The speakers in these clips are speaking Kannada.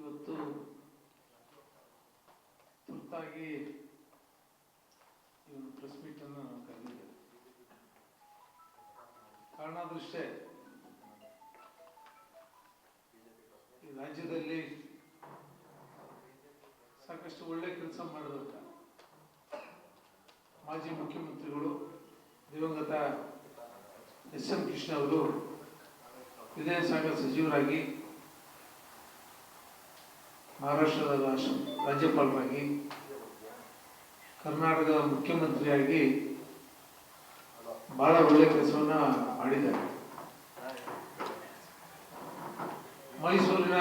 ಇವತ್ತು ತುರ್ತಾಗಿ ಒಂದು ಪ್ರೆಸ್ ಮೀಟ್ ಅನ್ನು ಕರೆದಿದ್ದೇವೆ ಕಾರಣ ಅದೃಷ್ಟೇ ಈ ರಾಜ್ಯದಲ್ಲಿ ಸಾಕಷ್ಟು ಒಳ್ಳೆ ಕೆಲಸ ಮಾಡಿದಂತ ಮಾಜಿ ಮುಖ್ಯಮಂತ್ರಿಗಳು ದಿವಂಗತ ಎಸ್ ಎಂ ಕೃಷ್ಣ ಅವರು ವಿಧಾನಸಭಾ ಸಚಿವರಾಗಿ ಮಹಾರಾಷ್ಟ್ರದ ರಾಷ್ಟ್ರ, ರಾಜ್ಯಪಾಲರಾಗಿ, ಕರ್ನಾಟಕದ ಮುಖ್ಯಮಂತ್ರಿಯಾಗಿ ಬಹಳ ಒಳ್ಳೆಯ ಕೆಲಸವನ್ನು ಮಾಡಿದ್ದಾರೆ. ಮೈಸೂರಿನ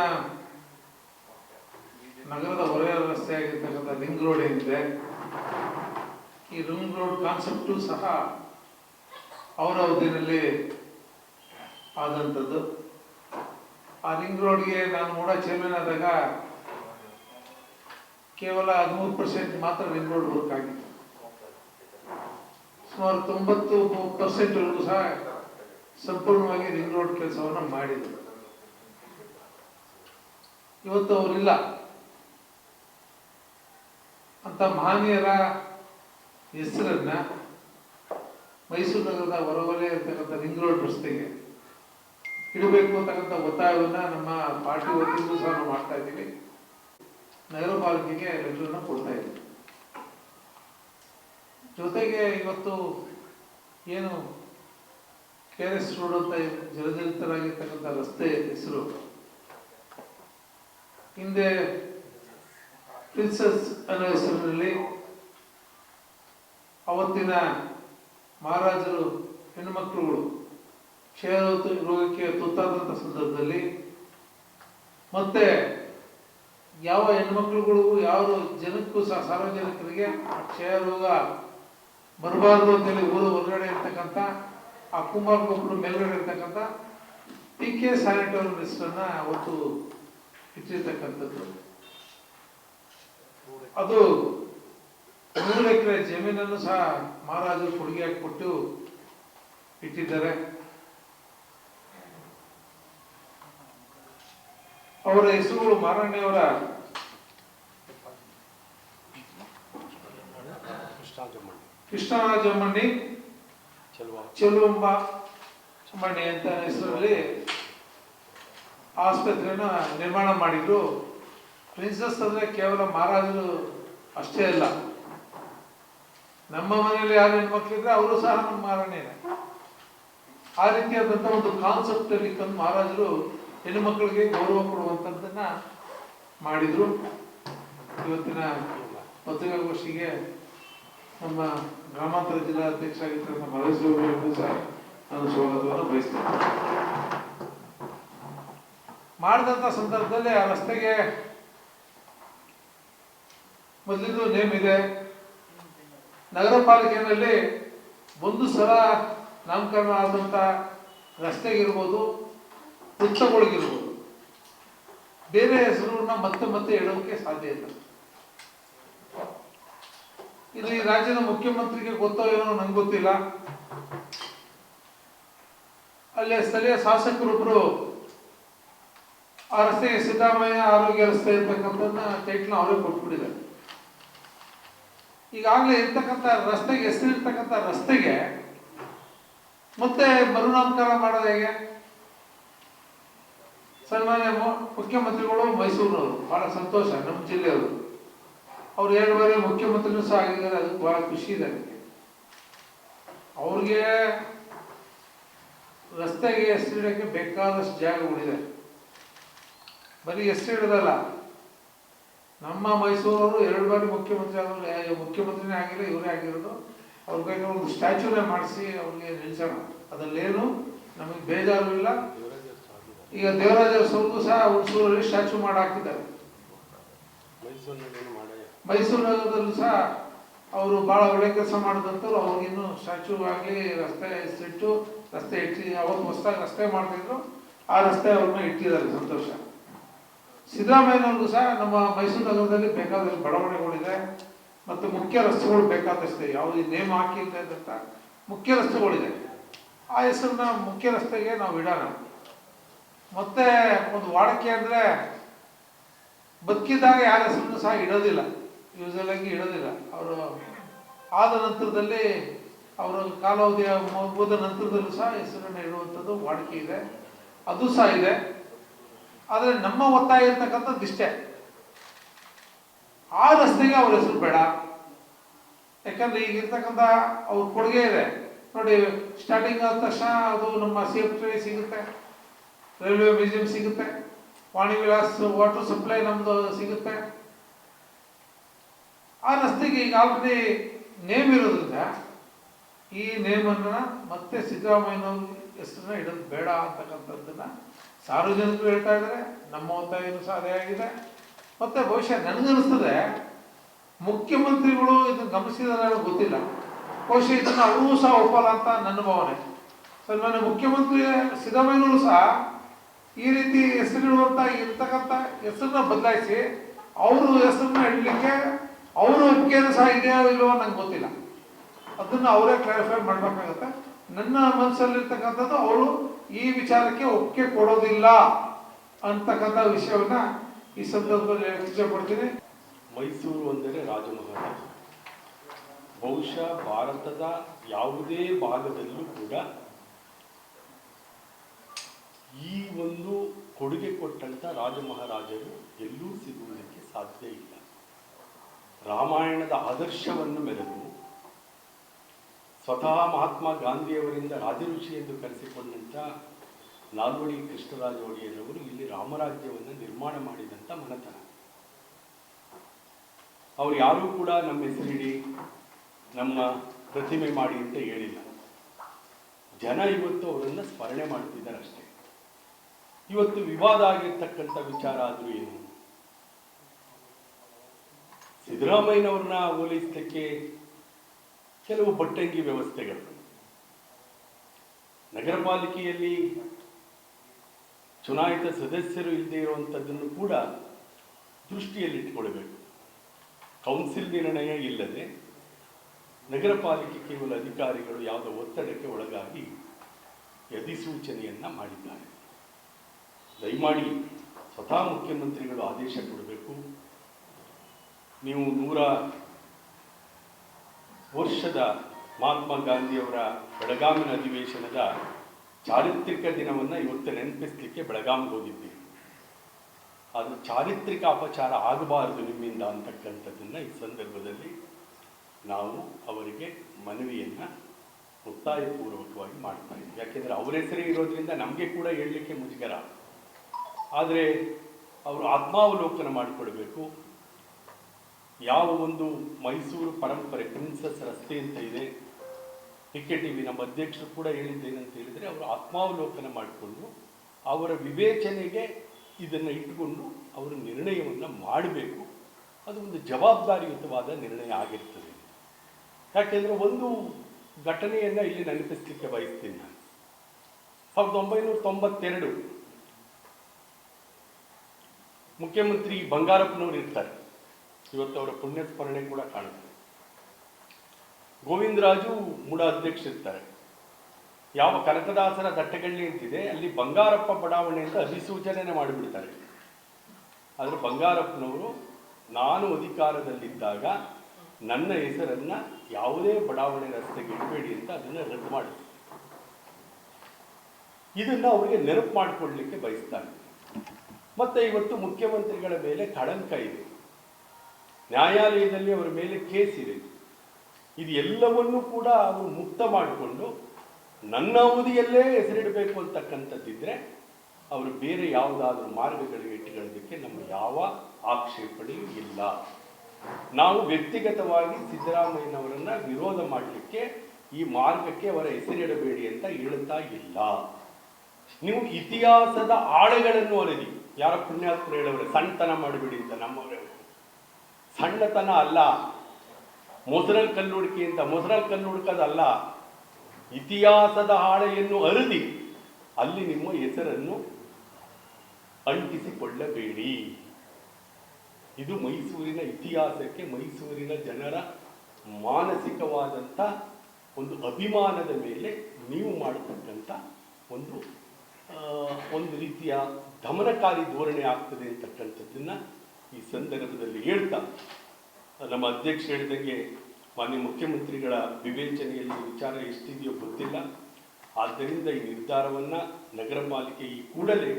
ನಗರದ ಹೊರ ರಸ್ತೆ ಆಗಿರ್ತಕ್ಕಂಥ ರಿಂಗ್ ರೋಡ್ ಏನಿದೆ, ಈ ರಿಂಗ್ ರೋಡ್ ಕಾನ್ಸೆಪ್ಟು ಸಹ ಅವರ ಅವಧಿನಲ್ಲಿ ಆದಂಥದ್ದು. ಆ ರಿಂಗ್ ರೋಡ್ಗೆ ನಾನು ಮೂಡ ಚೇರ್ಮನ್ ಆದಾಗ ಕೇವಲ ಹದಿಮೂರು ಪರ್ಸೆಂಟ್ ಮಾತ್ರ ರಿಂಗ್ ರೋಡ್ ವರ್ಕ್ ಆಗಿತ್ತು ಸುಮಾರು ತೊಂಬತ್ತು ಪರ್ಸೆಂಟ್ ವರೆಗೂ ಸಹ ಸಂಪೂರ್ಣವಾಗಿ ರಿಂಗ್ ರೋಡ್ ಕೆಲಸವನ್ನು ಮಾಡಿದರು. ಇವತ್ತು ಅವರಿಲ್ಲ. ಅಂತ ಮಹನೀಯರ ಹೆಸರನ್ನ ಮೈಸೂರು ನಗರದ ಹೊರವಲೆ ಇರ್ತಕ್ಕಂಥ ರಿಂಗ್ ರೋಡ್ ರಸ್ತೆಗೆ ಇಡಬೇಕು ಅಂತಕ್ಕಂಥ ಒತ್ತಾಯವನ್ನ ನಮ್ಮ ಪಾರ್ಟಿ ವತಿಯಿಂದ ಸಹ ನಾವು ಮಾಡ್ತಾ ಇದ್ದೀವಿ. ನಗರ ಪಾಲಿಕೆಗೆ ಲೆಟರ್ನ ಕೊಡ್ತಾ ಇದೆ ಜೊತೆಗೆ ಇವತ್ತು ಏನು ಕೆ ಆರ್ ಎಸ್ ರೋಡ್ ಅಂತ ಜಲಜಲಿತರಾಗಿರ್ತಕ್ಕಂಥ ರಸ್ತೆ ಹೆಸರು. ಹಿಂದೆ ಪ್ರಿನ್ಸಸ್ ಅನ್ನೋ ಹೆಸರಿನಲ್ಲಿ ಅವತ್ತಿನ ಮಹಾರಾಜರು ಹೆಣ್ಣುಮಕ್ಕಳುಗಳು ಕ್ಷಯ ರೋಗ- ರೋಗಕ್ಕೆ ತುತ್ತಾದಂಥ ಸಂದರ್ಭದಲ್ಲಿ ಮತ್ತೆ ಯಾವ ಹೆಣ್ಮಕ್ಳುಗಳು ಯಾವ ಜನಕ್ಕೂ ಸಹ ಸಾರ್ವಜನಿಕರಿಗೆ ಕ್ಷಯ ರೋಗ ಬರಬಾರ್ದು ಅಂತೇಳಿ ಊರು ಹೊರಗಡೆ ಇರ್ತಕ್ಕಂಥ, ಆ ಕುಮಾರ್ ಗೊಬ್ಬರ ಮೇಲ್ಗಡೆ ಇರ್ತಕ್ಕಂಥ ಪಿ ಕೆ ಸ್ಯಾನಿಟೋರಿಯಂ ಹೆಸರನ್ನ ಅವತ್ತು ಇಟ್ಟಿರ್ತಕ್ಕಂಥದ್ದು. ಅದು ಮೂರು ಎಕರೆ ಜಮೀನನ್ನು ಸಹ ಮಹಾರಾಜರು ಕೊಡುಗೆಯಾಗಿ ಕೊಟ್ಟು ಇಟ್ಟಿದ್ದಾರೆ. ಅವರ ಹೆಸರುಗಳು ಮಾರಣ್ಣಯವರ ಕೃಷ್ಣರಾಜಮ್ಮಣ್ಣಿ ಚೆಲುವಂಬ ಚಮ್ಮಣ್ಣಿ ಅಂತ ಹೆಸರಲ್ಲಿ ಆಸ್ಪತ್ರೆನ ನಿರ್ಮಾಣ ಮಾಡಿದ್ರು. ಪ್ರಿನ್ಸಸ್ ಅಂದ್ರೆ ಕೇವಲ ಮಹಾರಾಜರು ಅಷ್ಟೇ ಅಲ್ಲ. ನಮ್ಮ ಮನೆಯಲ್ಲಿ ಯಾರು ಹೆಣ್ಮಕ್ಳಿದ್ರೆ ಅವರು ಸಹ ನಮ್ಮ ಮಹಾರಾಣಿಯೇ ಆ ರೀತಿಯಾದಂಥ ಒಂದು ಕಾನ್ಸೆಪ್ಟ್ ಅಲ್ಲಿ ತಂದು ಮಹಾರಾಜರು ಹೆಣ್ಣು ಮಕ್ಕಳಿಗೆ ಗೌರವ ಕೊಡುವಂಥದ್ದನ್ನು ಮಾಡಿದ್ರು. ಇವತ್ತಿನ ಪತ್ರಿಕಾಗೋಷ್ಠಿಗೆ ನಮ್ಮ ಗ್ರಾಮಾಂತರ ಜಿಲ್ಲಾ ಅಧ್ಯಕ್ಷರಾಗಿರ್ತಕ್ಕಂಥ ಮಹೇಶ್ ಗೌಡರಿಗೂ ಸಹ ನಾನು ಸ್ವಾಗತವನ್ನು ಬಯಸ್ತೇನೆ. ಮಾಡಿದಂಥ ಸಂದರ್ಭದಲ್ಲಿ ಆ ರಸ್ತೆಗೆ ಮೊದಲಿಂದು ನೇಮ್ ಇದೆ. ನಗರ ಪಾಲಿಕೆಯಲ್ಲಿ ಒಂದು ಸಲ ನಾಮಕರಣ ಆದಂಥ ರಸ್ತೆಗಿರ್ಬೋದು ವೃತ್ತಗಳಿಗಿರ್ಬೋದು ಬೇರೆ ಹೆಸರುಗಳನ್ನ ಮತ್ತೆ ಮತ್ತೆ ಹೇಳೋಕ್ಕೆ ಸಾಧ್ಯ ಇಲ್ಲ. ಇದು ಈ ರಾಜ್ಯದ ಮುಖ್ಯಮಂತ್ರಿಗೆ ಗೊತ್ತೋ ಏನೋ ನಂಗೆ ಗೊತ್ತಿಲ್ಲ. ಅಲ್ಲಿ ಸ್ಥಳೀಯ ಶಾಸಕರೊಬ್ರು ಆ ರಸ್ತೆಗೆ ಸಿದ್ದರಾಮಯ್ಯ ಆರೋಗ್ಯ ರಸ್ತೆ ಇರ್ತಕ್ಕಂಥದ್ದನ್ನ ಟೈಟ್ನ ಅವರೇ ಕೊಟ್ಬಿಟ್ಟಿದ್ದಾರೆ. ಈಗಾಗಲೇ ಇರ್ತಕ್ಕಂಥ ರಸ್ತೆಗೆ ಹೆಸರಿರ್ತಕ್ಕಂಥ ರಸ್ತೆಗೆ ಮತ್ತೆ ಮರುನಾಮಕರಣ ಮಾಡೋದು ಹೇಗೆ? ಸನ್ಮಾನ್ಯ ಮುಖ್ಯಮಂತ್ರಿಗಳು ಮೈಸೂರಿನವರು ಬಹಳ ಸಂತೋಷ, ನಮ್ಮ ಜಿಲ್ಲೆಯವರು. ಅವ್ರು ಎರಡು ಬಾರಿ ಮುಖ್ಯಮಂತ್ರಿನೂ ಸಹ ಆಗಿದ್ದಾರೆ ಅದು ಬಹಳ ಖುಷಿ ಇದೆ ನನಗೆ ಅವ್ರಿಗೆ ರಸ್ತೆಗೆ ಹೆಸರಿಡಕ್ಕೆ ಬೇಕಾದಷ್ಟು ಜಾಗ ಉಳಿದೆ ಬರೀ ಹೆಸರಿಡೋದಲ್ಲ ನಮ್ಮ ಮೈಸೂರವರು ಎರಡು ಬಾರಿ ಮುಖ್ಯಮಂತ್ರಿ ಆದರೂ ಮುಖ್ಯಮಂತ್ರಿನೇ ಆಗಿಲ್ಲ, ಇವರೇ ಆಗಿರೋದು. ಅವ್ರ ಕೈಗೆ ಒಂದು ಸ್ಟ್ಯಾಚ್ಯೂನೇ ಮಾಡಿಸಿ ಅವ್ರಿಗೆ ನಿಲ್ಸೋಣ. ಅದರಲ್ಲೇನು ನಮಗೆ ಬೇಜಾರು ಇಲ್ಲ. ಈಗ ದೇವರಾಜ ಸ್ವಲ್ಪ ಸಹ ಹುಣಸೂರಲ್ಲಿ ಸ್ಟ್ಯಾಚ್ಯೂ ಮಾಡಿ ಮೈಸೂರು ನಗರದಲ್ಲೂ ಸಹ ಅವರು ಭಾಳ ಒಳ್ಳೆ ಕೆಲಸ ಮಾಡಿದಂಥವ್ರು. ಅವ್ರಿಗಿನ್ನೂ ಸ್ಟ್ಯಾಚ್ಯೂ ಆಗಲಿ, ರಸ್ತೆ ಸಿಟ್ಟು, ರಸ್ತೆ ಇಟ್ಟು ಅವತ್ತು ಹೊಸದಾಗಿ ರಸ್ತೆ ಮಾಡ್ತಿದ್ರು, ಆ ರಸ್ತೆ ಅವ್ರನ್ನ ಇಟ್ಟಿದ್ದಾರೆ ಸಂತೋಷ. ಸಿದ್ದರಾಮಯ್ಯನವ್ರಿಗೂ ಸಹ ನಮ್ಮ ಮೈಸೂರು ನಗರದಲ್ಲಿ ಬೇಕಾದಷ್ಟು ಬಡಾವಣೆಗಳಿದೆ ಮತ್ತು ಮುಖ್ಯ ರಸ್ತೆಗಳು ಬೇಕಾದಷ್ಟು ಯಾವುದೇ ನೇಮ್ ಹಾಕಿ ಅಂತ ಮುಖ್ಯ ರಸ್ತೆಗಳಿದೆ. ಆ ಹೆಸರನ್ನ ಮುಖ್ಯ ರಸ್ತೆಗೆ ನಾವು ಇಡೋಣ. ಮತ್ತೆ ಒಂದು ವಾಡಿಕೆ ಅಂದರೆ ಬದುಕಿದ್ದಾಗ ಯಾರ ಹೆಸರನ್ನು ಸಹ ಇಡೋದಿಲ್ಲ. ಯೂಸಲ್ ಆಗಿ ಇಡೋದಿಲ್ಲ ಅವರು ಆದ ನಂತರದಲ್ಲಿ ಅವರ ಕಾಲಾವಧಿಯ ಹೋದ ನಂತರದಲ್ಲೂ ಸಹ ಹೆಸರನ್ನು ಇಡುವಂಥದ್ದು ವಾಡಿಕೆ ಇದೆ. ಅದು ಸಹ ಇದೆ. ಆದರೆ ನಮ್ಮ ಒತ್ತಾಯ ಇರ್ತಕ್ಕಂಥದ್ದು ಇಷ್ಟೇ ಆ ರಸ್ತೆಗೆ ಅವ್ರ ಹೆಸರು ಬೇಡ. ಯಾಕಂದ್ರೆ ಈಗ ಇರ್ತಕ್ಕಂಥ ಅವ್ರ ಕೊಡುಗೆ ಇದೆ. ನೋಡಿ ಸ್ಟಾರ್ಟಿಂಗ್ ಆದ ತಕ್ಷಣ ಅದು ನಮ್ಮ ಸಿ ಎಫ್ ಸಿಗುತ್ತೆ. ರೈಲ್ವೆ ಮ್ಯೂಸಿಯಂ ಸಿಗುತ್ತೆ. ವಾಣಿ ವಿಲಾಸ್ ವಾಟರ್ ಸಪ್ಲೈ ನಮ್ದು ಸಿಗುತ್ತೆ. ಆ ರಸ್ತೆಗೆ ಈಗ ಆಲ್ರೆಡಿ ನೇಮ್ ಇರೋದ್ರಿಂದ ಈ ನೇಮನ್ನು ಮತ್ತೆ ಸಿದ್ದರಾಮಯ್ಯನವ್ರ ಹೆಸರನ್ನ ಇಡೋದು ಬೇಡ ಅಂತಕ್ಕಂಥದ್ದನ್ನು ಸಾರ್ವಜನಿಕರು ಹೇಳ್ತಾ ಇದ್ದಾರೆ. ನಮ್ಮ ಒತ್ತಾಯನೂ ಸಹ ಅದೇ ಆಗಿದೆ. ಮತ್ತು ಬಹುಶಃ ನನಗನ್ನಿಸ್ತದೆ, ಮುಖ್ಯಮಂತ್ರಿಗಳು ಇದನ್ನು ಗಮನಿಸಿದಾರೆ ಗೊತ್ತಿಲ್ಲ. ಬಹುಶಃ ಇದನ್ನು ಅವರೂ ಸಹ ಒಪ್ಪಲ್ಲ ಅಂತ ನನ್ನ ಭಾವನೆ. ಸನ್ಮಾನ್ಯ ಮುಖ್ಯಮಂತ್ರಿ ಸಿದ್ದರಾಮಯ್ಯನವರು ಸಹ ಈ ರೀತಿ ಹೆಸರಿಡುವಂಥ ಇರ್ತಕ್ಕಂಥ ಹೆಸರನ್ನ ಬದಲಾಯಿಸಿ ಅವರು ಹೆಸರನ್ನ ಇಡಲಿಕ್ಕೆ ಅವರು ಒಪ್ಪಿಗೆನೂ ಸಹ ಇದೆಯೋ ಇಲ್ವೋ ನಂಗೆ ಗೊತ್ತಿಲ್ಲ. ಅದನ್ನ ಅವರೇ ಕ್ಲಾರಿಫೈ ಮಾಡ್ಬೇಕಾಗತ್ತೆ. ನನ್ನ ಮನಸ್ಸಲ್ಲಿರ್ತಕ್ಕಂಥದ್ದು ಅವರು ಈ ವಿಚಾರಕ್ಕೆ ಒಪ್ಪಿಗೆ ಕೊಡೋದಿಲ್ಲ ಅಂತಕ್ಕಂಥ ವಿಷಯವನ್ನ ಈ ಸಂದರ್ಭದಲ್ಲಿ ಇಷ್ಟಪಡ್ತೀನಿ ಮೈಸೂರು ಅಂದರೆ ರಾಜಮಹಾರಾಜ ಬಹುಶಃ ಭಾರತದ ಯಾವುದೇ ಭಾಗದಲ್ಲೂ ಕೂಡ ಈ ಒಂದು ಕೊಡುಗೆ ಕೊಟ್ಟಂತ ರಾಜಮಹಾರಾಜರು ಎಲ್ಲೂ ಸಿಗುವುದಕ್ಕೆ ಸಾಧ್ಯ ಇಲ್ಲ. ರಾಮಾಯಣದ ಆದರ್ಶವನ್ನು ಮೆರೆದು ಸ್ವತಃ ಮಹಾತ್ಮ ಗಾಂಧಿಯವರಿಂದ ರಾಜಋಷಿ ಎಂದು ಕರೆಸಿಕೊಂಡಂಥ ನಾಲ್ವಡಿ ಕೃಷ್ಣರಾಜ ಒಡೆಯರವರು ಇಲ್ಲಿ ರಾಮರಾಜ್ಯವನ್ನು ನಿರ್ಮಾಣ ಮಾಡಿದಂಥ ಮನತನ. ಅವ್ರು ಯಾರೂ ಕೂಡ ನಮ್ಮ ಹೆಸರಿಡಿ, ನಮ್ಮ ಪ್ರತಿಮೆ ಮಾಡಿ ಅಂತ ಹೇಳಿಲ್ಲ. ಜನ ಇವತ್ತು ಅವರನ್ನು ಸ್ಮರಣೆ ಮಾಡ್ತಿದ್ದಾರೆ ಅಷ್ಟೇ. ಇವತ್ತು ವಿವಾದ ಆಗಿರ್ತಕ್ಕಂಥ ವಿಚಾರ ಆದರೂ ಏನು? ಸಿದ್ದರಾಮಯ್ಯನವ್ರನ್ನ ಹೋಲಿಸಲಿಕ್ಕೆ ಕೆಲವು ಬಟ್ಟಂಗಿ ವ್ಯವಸ್ಥೆಗಳು. ನಗರ ಪಾಲಿಕೆಯಲ್ಲಿ ಚುನಾಯಿತ ಸದಸ್ಯರು ಇಲ್ಲದೆ ಇರುವಂಥದ್ದನ್ನು ಕೂಡ ದೃಷ್ಟಿಯಲ್ಲಿಟ್ಟುಕೊಳ್ಬೇಕು ಕೌನ್ಸಿಲ್ ನಿರ್ಣಯ ಇಲ್ಲದೆ ನಗರ ಪಾಲಿಕೆ ಕೇವಲ ಅಧಿಕಾರಿಗಳು ಯಾವುದೋ ಒತ್ತಡಕ್ಕೆ ಒಳಗಾಗಿ ಅಧಿಸೂಚನೆಯನ್ನು ಮಾಡಿದ್ದಾರೆ. ದಯಮಾಡಿ ಸ್ವತಃ ಮುಖ್ಯಮಂತ್ರಿಗಳು ಆದೇಶ ಕೊಡಬೇಕು ನೀವು ನೂರ ವರ್ಷದ ಮಹಾತ್ಮ ಗಾಂಧಿಯವರ ಬೆಳಗಾಮಿನ ಅಧಿವೇಶನದ ಚಾರಿತ್ರಿಕ ದಿನವನ್ನು ಇವತ್ತು ನೆನಪಿಸ್ಲಿಕ್ಕೆ ಬೆಳಗಾವಿಗೆ ಹೋಗಿದ್ದೀವಿ ಅದು ಚಾರಿತ್ರಿಕ ಅಪಚಾರ ಆಗಬಾರದು ನಿಮ್ಮಿಂದ ಅಂತಕ್ಕಂಥದ್ದನ್ನು ಈ ಸಂದರ್ಭದಲ್ಲಿ ನಾವು ಅವರಿಗೆ ಮನವಿಯನ್ನು ಒತ್ತಾಯಪೂರ್ವಕವಾಗಿ ಮಾಡ್ತಾ ಇದ್ದೀವಿ ಯಾಕೆಂದರೆ ಅವರ ಹೆಸರೇ ಇರೋದ್ರಿಂದ ನಮಗೆ ಕೂಡ ಹೇಳಲಿಕ್ಕೆ ಮುಜುಗರ. ಆದರೆ ಅವರು ಆತ್ಮಾವಲೋಕನ ಮಾಡಿಕೊಳ್ಬೇಕು ಯಾವ ಒಂದು ಮೈಸೂರು ಪರಂಪರೆ ಪ್ರಿನ್ಸಸ್ ರಸ್ತೆ ಅಂತ ಇದೆ. ಕೆ ವಿ ನಮ್ಮ ಅಧ್ಯಕ್ಷರು ಕೂಡ ಹೇಳಿದ್ದೇನಂತ ಹೇಳಿದರೆ, ಅವರು ಆತ್ಮಾವಲೋಕನ ಮಾಡಿಕೊಂಡು ಅವರ ವಿವೇಚನೆಗೆ ಇದನ್ನು ಇಟ್ಟುಕೊಂಡು ಅವರು ನಿರ್ಣಯವನ್ನು ಮಾಡಬೇಕು. ಅದು ಒಂದು ಜವಾಬ್ದಾರಿಯುತವಾದ ನಿರ್ಣಯ ಆಗಿರ್ತದೆ. ಯಾಕೆಂದರೆ ಒಂದು ಘಟನೆಯನ್ನು ಇಲ್ಲಿ ನೆನಪಿಸ್ಲಿಕ್ಕೆ ಬಯಸ್ತೀನಿ ನಾನು. ಸಾವಿರದ ಒಂಬೈನೂರ ತೊಂಬತ್ತೆರಡು ಮುಖ್ಯಮಂತ್ರಿ ಬಂಗಾರಪ್ಪನವರು ಇರ್ತಾರೆ. ಇವತ್ತು ಅವರ ಪುಣ್ಯಸ್ಮರಣೆ ಕೂಡ ಕಾಣುತ್ತೆ. ಗೋವಿಂದರಾಜು ಮೂಡ ಅಧ್ಯಕ್ಷ ಇರ್ತಾರೆ ಯಾವ ಕನಕದಾಸರ ದಟ್ಟಗಳ್ಳಿ ಅಂತಿದೆ, ಅಲ್ಲಿ ಬಂಗಾರಪ್ಪ ಬಡಾವಣೆ ಅಂತ ಅಧಿಸೂಚನೆ ಮಾಡಿಬಿಡ್ತಾರೆ. ಆದರೆ ಬಂಗಾರಪ್ಪನವರು ನಾನು ಅಧಿಕಾರದಲ್ಲಿದ್ದಾಗ ನನ್ನ ಹೆಸರನ್ನ ಯಾವುದೇ ಬಡಾವಣೆ ರಸ್ತೆಗೆ ಇಡಬೇಡಿ ಅಂತ ಅದನ್ನು ರದ್ದು ಮಾಡಿ ಇದನ್ನು ಅವರಿಗೆ ನೆನಪು ಮಾಡಿಕೊಳ್ಳಲಿಕ್ಕೆ ಬಯಸ್ತಾರೆ. ಮತ್ತೆ ಇವತ್ತು ಮುಖ್ಯಮಂತ್ರಿಗಳ ಮೇಲೆ ಕಳಂಕ ಇದೆ. ನ್ಯಾಯಾಲಯದಲ್ಲಿ ಅವರ ಮೇಲೆ ಕೇಸ್ ಇದೆ. ಎಲ್ಲವನ್ನೂ ಕೂಡ ಅವರು ಮುಕ್ತ ಮಾಡಿಕೊಂಡು ನನ್ನ ಅವಧಿಯಲ್ಲೇ ಹೆಸರಿಡಬೇಕು ಅಂತಕ್ಕಂಥದ್ದಿದ್ರೆ ಅವರು ಬೇರೆ ಯಾವುದಾದ್ರೂ ಮಾರ್ಗಗಳಿಗೆ ಇಟ್ಟುಕೊಳ್ಳೋದಕ್ಕೆ ನಮ್ಮ ಯಾವ ಆಕ್ಷೇಪಣೆಯೂ ಇಲ್ಲ. ನಾವು ವ್ಯಕ್ತಿಗತವಾಗಿ ಸಿದ್ದರಾಮಯ್ಯನವರನ್ನ ವಿರೋಧ ಮಾಡಲಿಕ್ಕೆ ಈ ಮಾರ್ಗಕ್ಕೆ ಅವರ ಹೆಸರಿಡಬೇಡಿ ಅಂತ ಹೇಳುತ್ತಾ ಇಲ್ಲ. ನೀವು ಇತಿಹಾಸದ ಆಳೆಗಳನ್ನು ಅರಿದಿ. ಯಾರ ಪುಣ್ಯಾತ್ಮರು ಹೇಳವ್ರೆ, ಸಣ್ಣತನ ಮಾಡಬೇಡಿ ಅಂತ ನಮ್ಮವರೇ. ಸಣ್ಣತನ ಅಲ್ಲ. ಮೊಸರಲ್ ಕಲ್ಲುಡುಕಿ ಅಂತ ಮೊಸರಲ್ ಕಲ್ಲುಡುಕದಲ್ಲ ಇತಿಹಾಸದ ಹಾಳೆಯನ್ನು ಅರಿದಿ. ಅಲ್ಲಿ ನಿಮ್ಮ ಹೆಸರನ್ನು ಅಂಟಿಸಿಕೊಳ್ಳಬೇಡಿ. ಇದು ಮೈಸೂರಿನ ಇತಿಹಾಸಕ್ಕೆ ಮೈಸೂರಿನ ಜನರ ಮಾನಸಿಕವಾದಂಥ ಒಂದು ಅಭಿಮಾನದ ಮೇಲೆ ನೀವು ಮಾಡತಕ್ಕಂಥ ಒಂದು ಒಂದು ರೀತಿಯ ದಮನಕಾರಿ ಧೋರಣೆ ಆಗ್ತದೆ ಅಂತಕ್ಕಂಥದ್ದನ್ನ ಈ ಸಂದರ್ಭದಲ್ಲಿ ಹೇಳ್ತಾ, ನಮ್ಮ ಅಧ್ಯಕ್ಷ ಹೇಳಿದಂಗೆ ಮಾನ್ಯ ಮುಖ್ಯಮಂತ್ರಿಗಳ ವಿವೇಚನೆಯಲ್ಲಿ ವಿಚಾರ ಎಷ್ಟಿದೆಯೋ ಗೊತ್ತಿಲ್ಲ. ಆದ್ದರಿಂದ ಈ ನಿರ್ಧಾರವನ್ನು ನಗರ ಪಾಲಿಕೆ ಈ ಕೂಡಲೇ